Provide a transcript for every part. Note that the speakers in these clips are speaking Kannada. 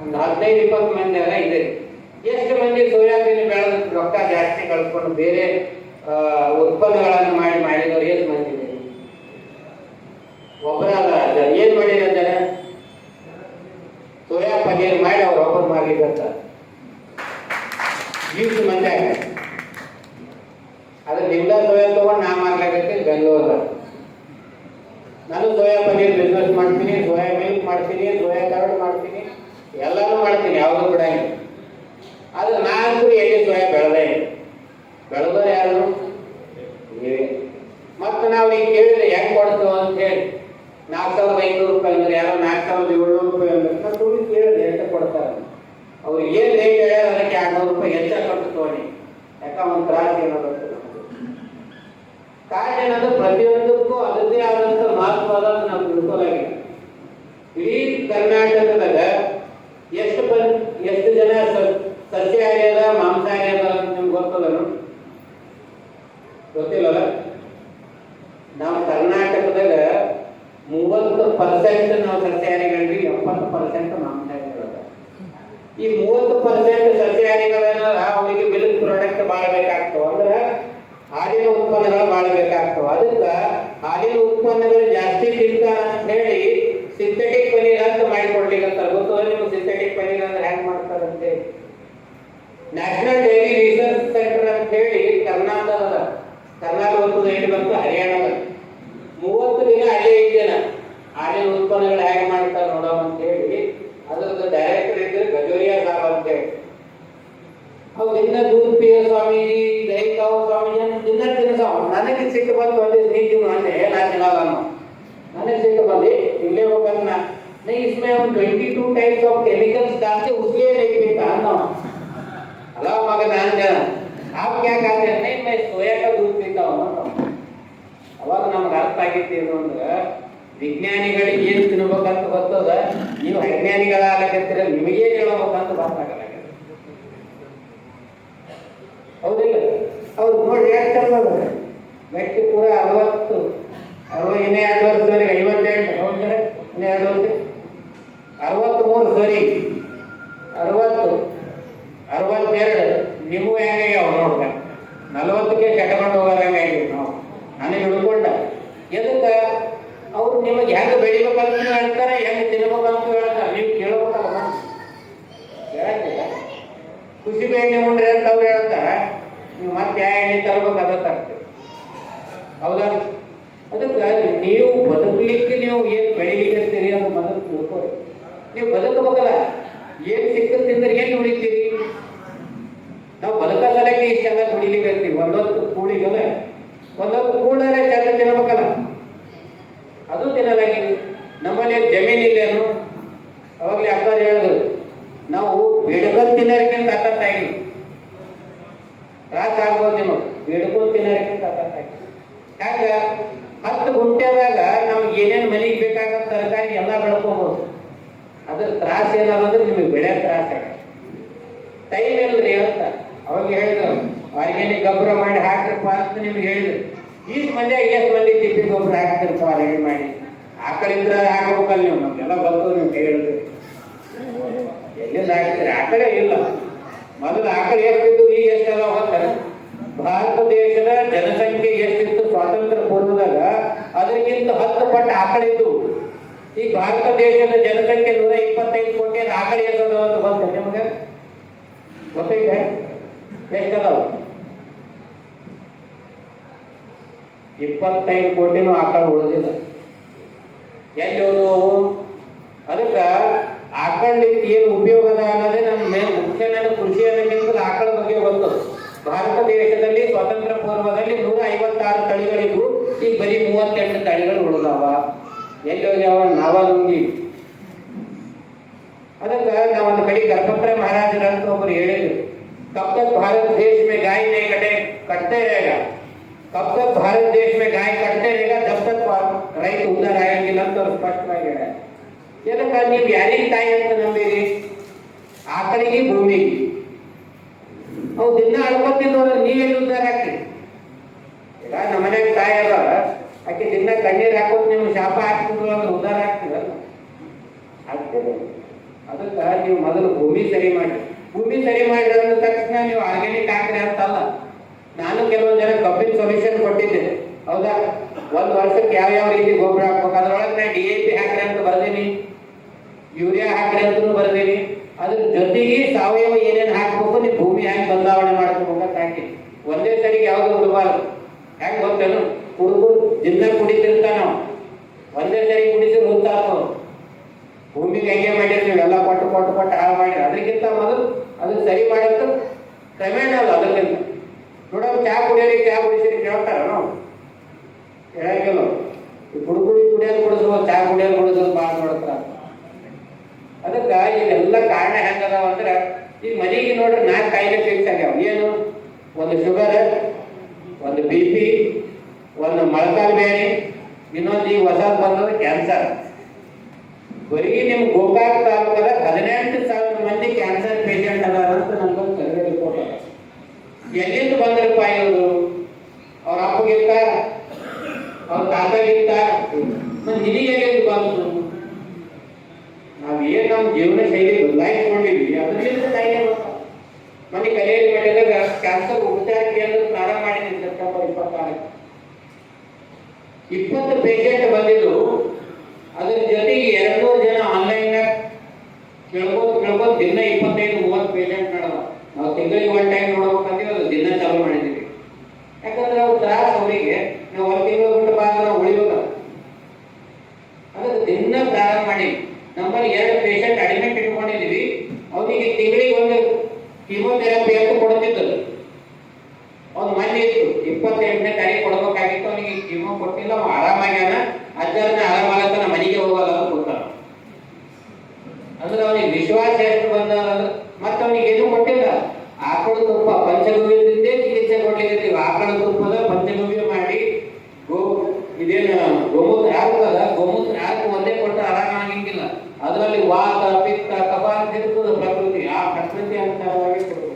ಒಂದು ಹದಿನೈದು ಇಪ್ಪತ್ತು ಮಂದಿ ಎಲ್ಲ ಇದೆ. ಎಷ್ಟು ಮಂದಿ ಸೋಯಾಬೀನ್ ಬೆಳೆದ ರೊಕ್ಕ ಜಾಸ್ತಿ ಕಳ್ಕೊಂಡು ಬೇರೆ ಉತ್ಪನ್ನಗಳನ್ನು ಮಾಡಿ ಮಾಡಿದವರು ಎಷ್ಟು ಮಂದಿ ಇದೆ? ಒಬ್ಬರ ಅಲ್ಲ ಅಜ್ಜ. ಏನ್ ಮಾಡಿದ್ರೆ ಸೋಯಾ ಪನ್ನೀರ್ ಮಾಡಿ ಅವ್ರು ಒಬ್ಬರು ಮಾಡಿದಂತ ಇಷ್ಟು ಮಂದಿ ಆಗ್ತದೆ ಅದ್ರ ನಿಮ್ದ ಸೋಯಾ ತಗೊಂಡು ನಾ ಮಾಡ್ಲಾಗತ್ತೆ ಬೆಂಗಳೂರ ನಾನು ಸೋಯಾ ಪನ್ನೀರ್ ಬಿಸ್ನೆಸ್ ಮಾಡ್ತೀನಿ ಸೋಯಾ ಮಿಲ್ಕ್ ಮಾಡ್ತೀನಿ, ಸೋಯಾ ಕರಡ್ ಮಾಡ್ತೀನಿ ಎಲ್ಲಾನು ಮಾಡ್ತೀನಿ, ಯಾವುದೂ ಬಿಡಂಗಿಲ್ಲ ಆದ್ರೆ ನಾಲ್ಕು ಎಲ್ಲಿ ಸೋಯಾ ಬೆಳೆದೇ ಬೆಳೆದವ್ರು ಯಾರು? ನೀವೇ. ಮತ್ತೆ ನಾವು ಈಗ ಕೇಳಿದ್ರೆ ಹೆಂಗ್ ಕೊಡ್ತೀವಿ ಅಂತ ಹೇಳಿ. ನಾಲ್ಕು ಸಾವಿರದ ಐನೂರು ರೂಪಾಯಿ ಅಂದ್ರೆ ಯಾರೋ ನಾಲ್ಕು ಸಾವಿರದ ಏಳ್ನೂರು ರೂಪಾಯಿ ಅಂದ್ರೆ ನಾವು ಸುಮ್ಮನೆ ಕೇಳಿದ್ರೆ ಎಷ್ಟು ಕೊಡ್ತಾರೆ? ಅವ್ರು ಏನು ರೇಟ್ ಹೇಳ್ಯಾರ ಅದಕ್ಕೆ ಆರ್ನೂರು ರೂಪಾಯಿ ಹೆಚ್ಚಾಗಿ ಕೊಟ್ಟು ತಗೊಳ್ಳಿ. ಯಾಕ ಒಂದು ತ್ರಾಸ ಏನಾದ್ರು ಕಾರಣ ಏನಂದ್ರೆ ಪ್ರತಿಯೊಂದಕ್ಕೂ ಅದರದ್ದೇ ಆದಂತ ಮಹತ್ವ ನಾವು ತಿಳ್ಕೊಲಾಗಿದೆ ಇಡೀ ಕರ್ನಾಟಕದಾಗ ಎಷ್ಟು ಪ ಎಷ್ಟು ಜನ ಸಸ್ಯಾಹಾರಿ ಅದ ಮಾಂಸಾಹಾರಿ ಅದ ಅಂತ ನಿಮ್ಗೆ ಗೊತ್ತದೇನು ಗೊತ್ತಿಲ್ಲ ನಾವು ಕರ್ನಾಟಕದಾಗ ಮೂವತ್ತು ಪರ್ಸೆಂಟ್ ನಾವು ಸಸ್ಯಾಹಾರಿಗಳ್ರಿ ಎಪ್ಪತ್ತು ಪರ್ಸೆಂಟ್ ಮಾಂಸಾಹಾರಿಗಳ ಈ ಮೂವತ್ತು ಪರ್ಸೆಂಟ್ ಸಸ್ಯಾಹಾರಿಗಳನ್ನ ಅವರಿಗೆ ಮಿಲ್ಕ್ ಪ್ರಾಡಕ್ಟ್ ಭಾಳ ಬೇಕಾಗ್ತವೆ ಅಂದ್ರೆ ಹಾಲಿನ ಉತ್ಪನ್ನಗಳು ಭಾಳ ಬೇಕಾಗ್ತವೆ ಅದಕ್ಕೆ ಹಾಲಿನ ಉತ್ಪನ್ನಗಳು ಅವ್ರು ದಿನ ದೂದ್ ಪಿಯ ಸ್ವಾಮೀಜಿ ದೈ ಕಾವು ಸ್ವಾಮೀಜಿ ಅಂತ ದಿನ ತಿನ್ನಿಸೋ ನನಗೆ ಸಿಟ್ಟು ಬಂತು ಒಂದೇ ನೀತಿ ಅಂದೆ ನಾ ತಿನ್ನಲ್ಲ ಅನ್ನೋ ನನಗೆ ಸಿಟ್ಟು ಬಂದು ಇಲ್ಲೇ ಹೋಗನ್ನ नहीं इसमें हम 22 टाइप्स ऑफ केमिकल्स डालते उसलिए नहीं पीता ना अला मगन अंजन आप क्या कहते हैं नहीं मैं सोया का दूध पीता हूँ ना ಅವಾಗ ನಮ್ಗೆ ಅರ್ಥ ಆಗಿತ್ತು ಏನು ಅಂದ್ರೆ ವಿಜ್ಞಾನಿಗಳಿಗೆ ಏನ್ ತಿನ್ಬೇಕಂತ ಗೊತ್ತದ ನೀವು ಅಜ್ಞಾನಿಗಳಾಗತ್ತಿರ ನಿಮಗೇನ್ ಹೇಳ್ಬೇಕಂತ ಗೊತ್ತಾಗಲ್ಲ ಹೌದಿಲ್ಲ. ಅವ್ರು ನೋಡಿ ಯಾಕೆ ಚಂದ ವ್ಯಕ್ತಿ ಪೂರ ಅರವತ್ತು ಅರವತ್ತು ಇನ್ನೇ ಎರಡು ಸರಿ, ಐವತ್ತೆಂಟು ಹೌದ್ರೆ ಇನ್ನೇ ಎರಡು ವರ್ಷ ಅರವತ್ತ್ಮೂರು ಸರಿ, ಅರವತ್ತು, ಅರವತ್ತೆರಡು, ನಿಮಗೂ ಹೆಂಗೆ ಅವ್ರು ನೋಡ್ತಾರೆ ನಲವತ್ತಕ್ಕೆ ಕಟ್ಕೊಂಡು ಹೋಗೋದಂಗೆ ನಾವು? ನನಗೆ ಹಿಡ್ಕೊಂಡ. ಎದಕ್ಕೆ? ಅವ್ರು ನಿಮಗೆ ಹೆಂಗೆ ಬೆಳಿಬೇಕಂತ ಹೇಳ್ತಾರೆ ಹೆಂಗೆ ತಿನ್ಬೇಕಂತ ಹೇಳ್ತಾರೆ ನೀವು ಕೇಳ್ಬೇಕಲ್ಲ ಹೇಳಂಗಿಲ್ಲ ಖುಷಿ ಬೇಗ ಉಂಡ್ರೆ ಅಂತ ಅವ್ರು ಹೇಳ್ತಾರೆ ನೀವು ಮತ್ತೆ ಯಾವ ಎಣ್ಣೆ ತರಬೇಕು ಅದಕ್ಕಾಗ್ತದೆ ಹೌದಾ ಅದಕ್ಕೆ ನೀವು ಬದುಕಲಿಕ್ಕೆ ನೀವು ಏನು ಬೆಳಿಲಿಕ್ಕೆ ಅಂತ ಮೊದಲು ತಿಳ್ಕೊಳ್ಳಿ ನೀವು ಬದುಕಬೇಕಲ್ಲ ಏನು ಸಿಕ್ಕದ್ ತಿಂದ್ರೆ ಏನು ದುಡಿತೀರಿ ನಾವು ಬದುಕ ಸಲಕ್ಕೆ ಇಷ್ಟೆಲ್ಲ ದುಡಿಲಿಕ್ಕೆ ಇರ್ತೀವಿ ಒಂದೊತ್ತು ಕೂಳಿಗಲ್ಲ ಒಂದೊತ್ತು ಕೂಡಲೇ ಚಂದ ತಿನ್ಬೇಕಲ್ಲ ಅದು ತಿನ್ನಲಾಗಿದೆ ನಮ್ಮಲ್ಲಿ ಜಮೀನಿಲ್ಲೇನು ಅವಾಗಲೇ ಅಕ್ಕ ಹೇಳಿದ್ರು ನಾವು ಬೇಡ್ಕೊಂಡು ತಿನ್ನೋದಕ್ಕಿಂತ ಅತ್ತಾಗಿ ತ್ರಾಸ ಆಗ್ಬೋದು ನಿಮಗೆ ಬೇಡ್ಕೊಂಡು ತಿನ್ನೋದಕ್ಕಿಂತ ಅತ್ತಾಗಿ ಯಾಕ ಹತ್ತು ಗುಂಟೆದಾಗ ನಮ್ಗೆ ಏನೇನು ಮನೆಗೆ ಬೇಕಾಗೋ ತರಕಾರಿ ಎಲ್ಲ ಬೆಳ್ಕೋಬಹುದು ಅದ್ರ ತ್ರಾಸ ಏನಾದ್ರೆ ನಿಮಗೆ ಬೆಳೆ ತ್ರಾಸ ಟೈಮ್ ಇಲ್ರಿ ಅಂತ ಅವಾಗ ಹೇಳಿದ್ರು ಆರ್ಗ್ಯಾನಿಕ್ ಗೊಬ್ಬರ ಮಾಡಿ ಹಾಕ್ರಪ್ಪ ಅಂತ ನಿಮ್ಗೆ ಹೇಳಿದ್ರು ಈ ಮಂದಿಯಾಗ ಎಷ್ಟು ಮಂದಿ ತಿಪ್ಪಿ ಗೊಬ್ಬರ ಹಾಕ್ತಿರ್ತಾವ ರೆಡಿ ಮಾಡಿ. ಆಕಳಿದ್ರೆ ಹಾಕಬೇಕಲ್ಲ ನೀವು, ನಮ್ಗೆಲ್ಲ ಗೊತ್ತು, ನೀವು ಕೈ ಹೇಳಿದ್ರಿ ಎಲ್ಲಿಂದ ಹಾಕ್ತೀರಿ? ಆಕಳೇ ಇಲ್ಲ. ಮೊದಲು ಆಕಳು ಎಷ್ಟಿದ್ದು ಈಗ ಎಷ್ಟೆಲ್ಲ ಹೋಗ್ತಾರೆ ಭಾರತ ದೇಶದ ಜನಸಂಖ್ಯೆ ಎಷ್ಟಿತ್ತು ಸ್ವಾತಂತ್ರ್ಯ ಪೂರ್ವದಾಗ, ಅದಕ್ಕಿಂತ ಹತ್ತು ಪಟ್ಟು ಆಕಳಿದ್ದು ಈ ಭಾರತ ದೇಶದ ಜನಸಂಖ್ಯೆ ನೂರ ಇಪ್ಪತ್ತೈದು ಕೋಟಿ ಆಕಳಿ ಎಷ್ಟದ ಅಂತ ಗೊತ್ತ ನಿಮಗೆ? ಗೊತ್ತೈತೆ? ಎಷ್ಟದಾವ ಇಪ್ಪತ್ತೈದು ಕೋಟಿನೂ ಆಕಳ ಉಳಿದಿಲ್ಲ. ಎಲ್ಲಿ ಅದಕ್ಕೆ ಆಕಳಿಂದ ಏನು ಉಪಯೋಗ ಅದ ಅನ್ನೋದೇ ನಮ್ಮ ಮೇನ್ ಮುಖ್ಯ ನನ್ನ ಕೃಷಿ ಅನ್ನೋದಕ್ಕಿಂತ ಆಕಳ ಬಗ್ಗೆ ಬಂತು ಭಾರತ ದೇಶದಲ್ಲಿ ಸ್ವಾತಂತ್ರ್ಯ ಪೂರ್ವದಲ್ಲಿ ನೂರ ಐವತ್ತಾರು ತಳಿಗಳಿಗೂ ಈಗ ಬರೀ ಮೂವತ್ತೆಂಟು ತಳಿಗಳು ಉಳಿದಾವ. ಎಲ್ಲಿ ಹೋಗ್ಯಾವ ನಾವ ನುಂಗಿ ಅದಕ್ಕೆ ನಾವು ಒಂದು ಕಡೆ ಮಹಾರಾಜರ ಅಂತ ಒಬ್ಬರು ಹೇಳಿದ್ರು. ಕಬ್ಬತ್ ಭಾರತ ದೇಶ ಮೇ ಗಾಯಿ ಕಟ್ಟೆ ಕಟ್ಟೆ कटे कटते रहेगा कब तक भारत देश में गाय कटते रहेगा जब तक ರೈತ ಉದ್ಧಾರ ಆಗಿಲ್ಲ ಅಂತ ಅವ್ರು ಸ್ಪಷ್ಟವಾಗಿ ಹೇಳ್ಯಾರ ಏನಕ್ಕ ನೀವು ಯಾರಿಗೆ ತಾಯಿ ಅಂತ ನಂಬಿರಿ ಆಕಳಿಗೆ ಭೂಮಿಗೆ ಅವು ದಿನ ಅಳ್ಕೊತಿದ್ದು ಅಂದ್ರೆ ನೀವೆಲ್ಲಿ ಉದ್ಧಾರ ಆಗ್ತೀರಿ ಈಗ ನಮ್ಮ ಮನ್ಯಾಗ ತಾಯಿ ಅದ ಆಕೆ ದಿನ ಕಣ್ಣೀರ್ ಹಾಕೋತ್ ನೀವು ಶಾಪ ಹಾಕ್ತಿದ್ರು ಅಂದ್ರೆ ಉದ್ಧಾರ ಆಗ್ತೀವಲ್ಲ ಆಗ್ತದೆ ಅದಕ್ಕೆ ನೀವು ಮೊದಲು ಭೂಮಿ ಸರಿ ಮಾಡಿ ಭೂಮಿ ಸರಿ ಮಾಡಿದ ತಕ್ಷಣ ನೀವು ಆರ್ಗ್ಯಾನಿಕ್ ಹಾಕ್ರಿ ಅಂತಲ್ಲ ನಾನು ಕೆಲವೊಂದು ಜನ ಕಬ್ಬಿನ ಸೊಲ್ಯೂಷನ್ ಕೊಟ್ಟಿದ್ದೆ. ಹೌದಾ? ಒಂದು ವರ್ಷಕ್ಕೆ ಯಾವ ಯಾವ ರೀತಿ ಗೊಬ್ಬರ ಹಾಕ್ಬೇಕು? ಅದ್ರೊಳಗೆ ನಾ ಡಿ ಎ ಪಿ ಹಾಕ್ರಿ ಅಂತ ಬರ್ದೀನಿ. ಯೂರಿಯಾ ಹಾಕ್ರಿ ಅಂತ ಬರ್ದೀನಿ. ಅದ್ರ ಜೊತೆಗೆ ಸಾವಯವ ಏನೇನು ಹಾಕ್ಬೇಕು? ನೀವು ಭೂಮಿ ಹೆಂಗೆ ಬದಲಾವಣೆ ಮಾಡ್ಕೋಬೇಕು ಅಂತ ಹಾಕಿ. ಒಂದೇ ಸರಿಗೆ ಯಾವುದು ಬಿಡಬಾರ್ದು ಹೆಂಗೆ ಗೊತ್ತೇನು? ಹುಡುಗರು ದಿನ ಕುಡಿತಿರ್ತಾನ ನಾವು ಒಂದೇ ಸರಿ ಕುಡಿಸಿ ಹುತ್ತಾತು ಭೂಮಿಗೆ ಹೆಂಗೆ ಮಾಡಿರಿ ನೀವೆಲ್ಲ ಕೊಟ್ಟು ಕೊಟ್ಟು ಕೊಟ್ಟು ಹಾಳು ಮಾಡಿರಿ ಅದಕ್ಕಿಂತ ಮೊದಲು ಅದು ಸರಿ ಮಾಡೋದು ಕ್ರಮೇಣ ಅದು ಅದಕ್ಕಿಂತ. ನೋಡೋ ಚಾ ಕುಡಿಯಲಿ, ಚಾ ಕುಡಿಸಿ ಕೇಳ್ತಾರ ನಾವು ಹೇಳಂಗಿಲ್ಲ ಈ ಕುಡುಕುಡಿ ಕುಡಿಯೋದು ಕುಡಿಸ್ಬೋದು ಚಾ ಕುಡಿಯೋದು ಕುಡಿಸೋದು ಭಾಳ ನೋಡ್ತಾರ ಅದಕ್ಕೆ ಇದೆಲ್ಲ ಕಾರಣ ಹೆಂಗದಾವ ಅಂದ್ರೆ, ಈ ಮನೆಗೆ ನೋಡ್ರಿ ನಾಲ್ಕು ಕಾಯಿಲೆ ಆಗ್ಯಾವ. ಏನು? ಒಂದು ಶುಗರ್ ಒಂದು ಬಿ ಪಿ ಒಂದು ಮೊಳಕಾಲು ಬೇರೆ ಇನ್ನೊಂದು ಈಗ ಹೊಸದು ಬಂದದ್ದು ಕ್ಯಾನ್ಸರ್ ಬರೀ ನಿಮ್ ಗೋಕಾಕ್ ತಾಲೂಕದ ಹದಿನೆಂಟು ಸಾವಿರ ಮಂದಿ ಕ್ಯಾನ್ಸರ್ ಪೇಷಂಟ್ ಅದಾರ ಅಂತ ಅದ ಎಲ್ಲಿಂದ ಬಂದ್ರಪ್ಪ ಇವರು? ಅವ್ರ ಅಪ್ಪಗಿಂತ? ಅವ್ರ ತಾತಗಿಂತ? ಮತ್ತೆ ನಿನಗೆ ಎಲ್ಲಿಂದ ಬಂತು? ನಾವ್ ಏನ್ ನಮ್ಮ ಜೀವನ ಶೈಲಿ ಬದಲಾಯಿಸ್ಕೊಂಡಿದ್ವಿ ಅದರಿಂದ ತಾಯಿ ಮನೆ ಕಲಿಯಲ್ಲಿ ಮಾಡಿದಾಗ ಕ್ಯಾನ್ಸರ್ ಉಪಚಾರ ಕೇಂದ್ರ ಪ್ರಾರಂಭ ಮಾಡಿದ್ವಿ ಸೆಪ್ಟೆಂಬರ್ ಇಪ್ಪತ್ತಾರಕ್ಕೆ. ಇಪ್ಪತ್ತು ಪೇಷಂಟ್ ಬಂದಿದ್ರು. ಅದ್ರ ಜೊತೆಗೆ ಎರಡ್ನೂರು ಜನ ಆನ್ಲೈನ್ ಕೇಳ್ಬೋದು ಕೇಳ್ಬೋದು, ದಿನ ಇಪ್ಪತ್ತೈದು, ಮೂವತ್ತು ಪೇಷಂಟ್ ನಡೆದ ನಾವು ತಿಂಗಳಿಗೆ ಒನ್ ಟೈಮ್ ನೋಡ್ಬೇಕಂತೀವಿ ಅದು ದಿನ ಚಾಲು ಮಾಡಿದ್ದೀವಿ. ಯಾಕಂದ್ರೆ ಅವ್ರು ತ್ರಾಸ ಅವರಿಗೆ ನಾವು ಒಂದು ತಿಂಗಳು ಬಿಟ್ಟು ಬಾ ಅಂದ್ರೆ ನಾವು ಉಳಿಬೇಕಲ್ಲ ಅದಕ್ಕೆ ದಿನ ಪ್ರಾರಂಭ ಮಾಡಿ ನಮ್ಮಲ್ಲಿ ಎರಡು ಪೇಷಂಟ್ ಅಡ್ಮಿಟ್ ಇಟ್ಕೊಂಡಿದ್ದೀವಿ ಅವನಿಗೆ ತಿಂಗಳಿಗೆ ಒಂದು ಕೀಮೋಥೆರಪಿ ಅಂತ ಕೊಡ್ತಿದ್ದರು ಅವ್ನು ಮೊನ್ನೆ ಇತ್ತು ಇಪ್ಪತ್ತೆಂಟನೇ ತಾರೀಕು ಕೊಡ್ಬೇಕಾಗಿತ್ತು ಅವನಿಗೆ ಕೀಮೋ ಕೊಟ್ಟಿಲ್ಲ ಅವ ಆರಾಮಾಗ್ಯಾನ ಅಜ್ಜರನ್ನ ಆರಾಮಾಗತ್ತಾನ ಮನೆಗೆ ಹೋಗಲ್ಲ ಅಂತ ಕೊಡ್ತಾನ ಅಂದ್ರೆ ಅವನಿಗೆ ವಿಶ್ವಾಸ ಎಷ್ಟು ಬಂದಾರ ಮತ್ತೆ ಅವನಿಗೆ ಏನು ಕೊಟ್ಟಿಲ್ಲ ಆಕಳ ತುಪ್ಪ ಪಂಚಗವ್ಯದಿಂದೇ ಚಿಕಿತ್ಸೆ ಕೊಡ್ಲಿಕ್ಕೆ ಆಕಳ ತುಪ್ಪದ ಪಂಚಗವ್ಯ ಮಾಡಿ ಗೋ ಇದೇನು ಗೋಮೂತ್ರ ಯಾರು ಅದ ಗೋಮೂತ್ರ ಯಾರು ಒಂದೇ ಕೊಟ್ಟು ಆರಾಮಾಗಿಂಗಿಲ್ಲ ಅದರಲ್ಲಿ ವಾತ ಪಿತ್ತ ಕಫ ಅಂತ ಇರ್ತದೆ ಪ್ರಕೃತಿ ಆ ಪ್ರಕೃತಿ ಅನುಸಾರವಾಗಿ ಕೊಡ್ಬೇಕು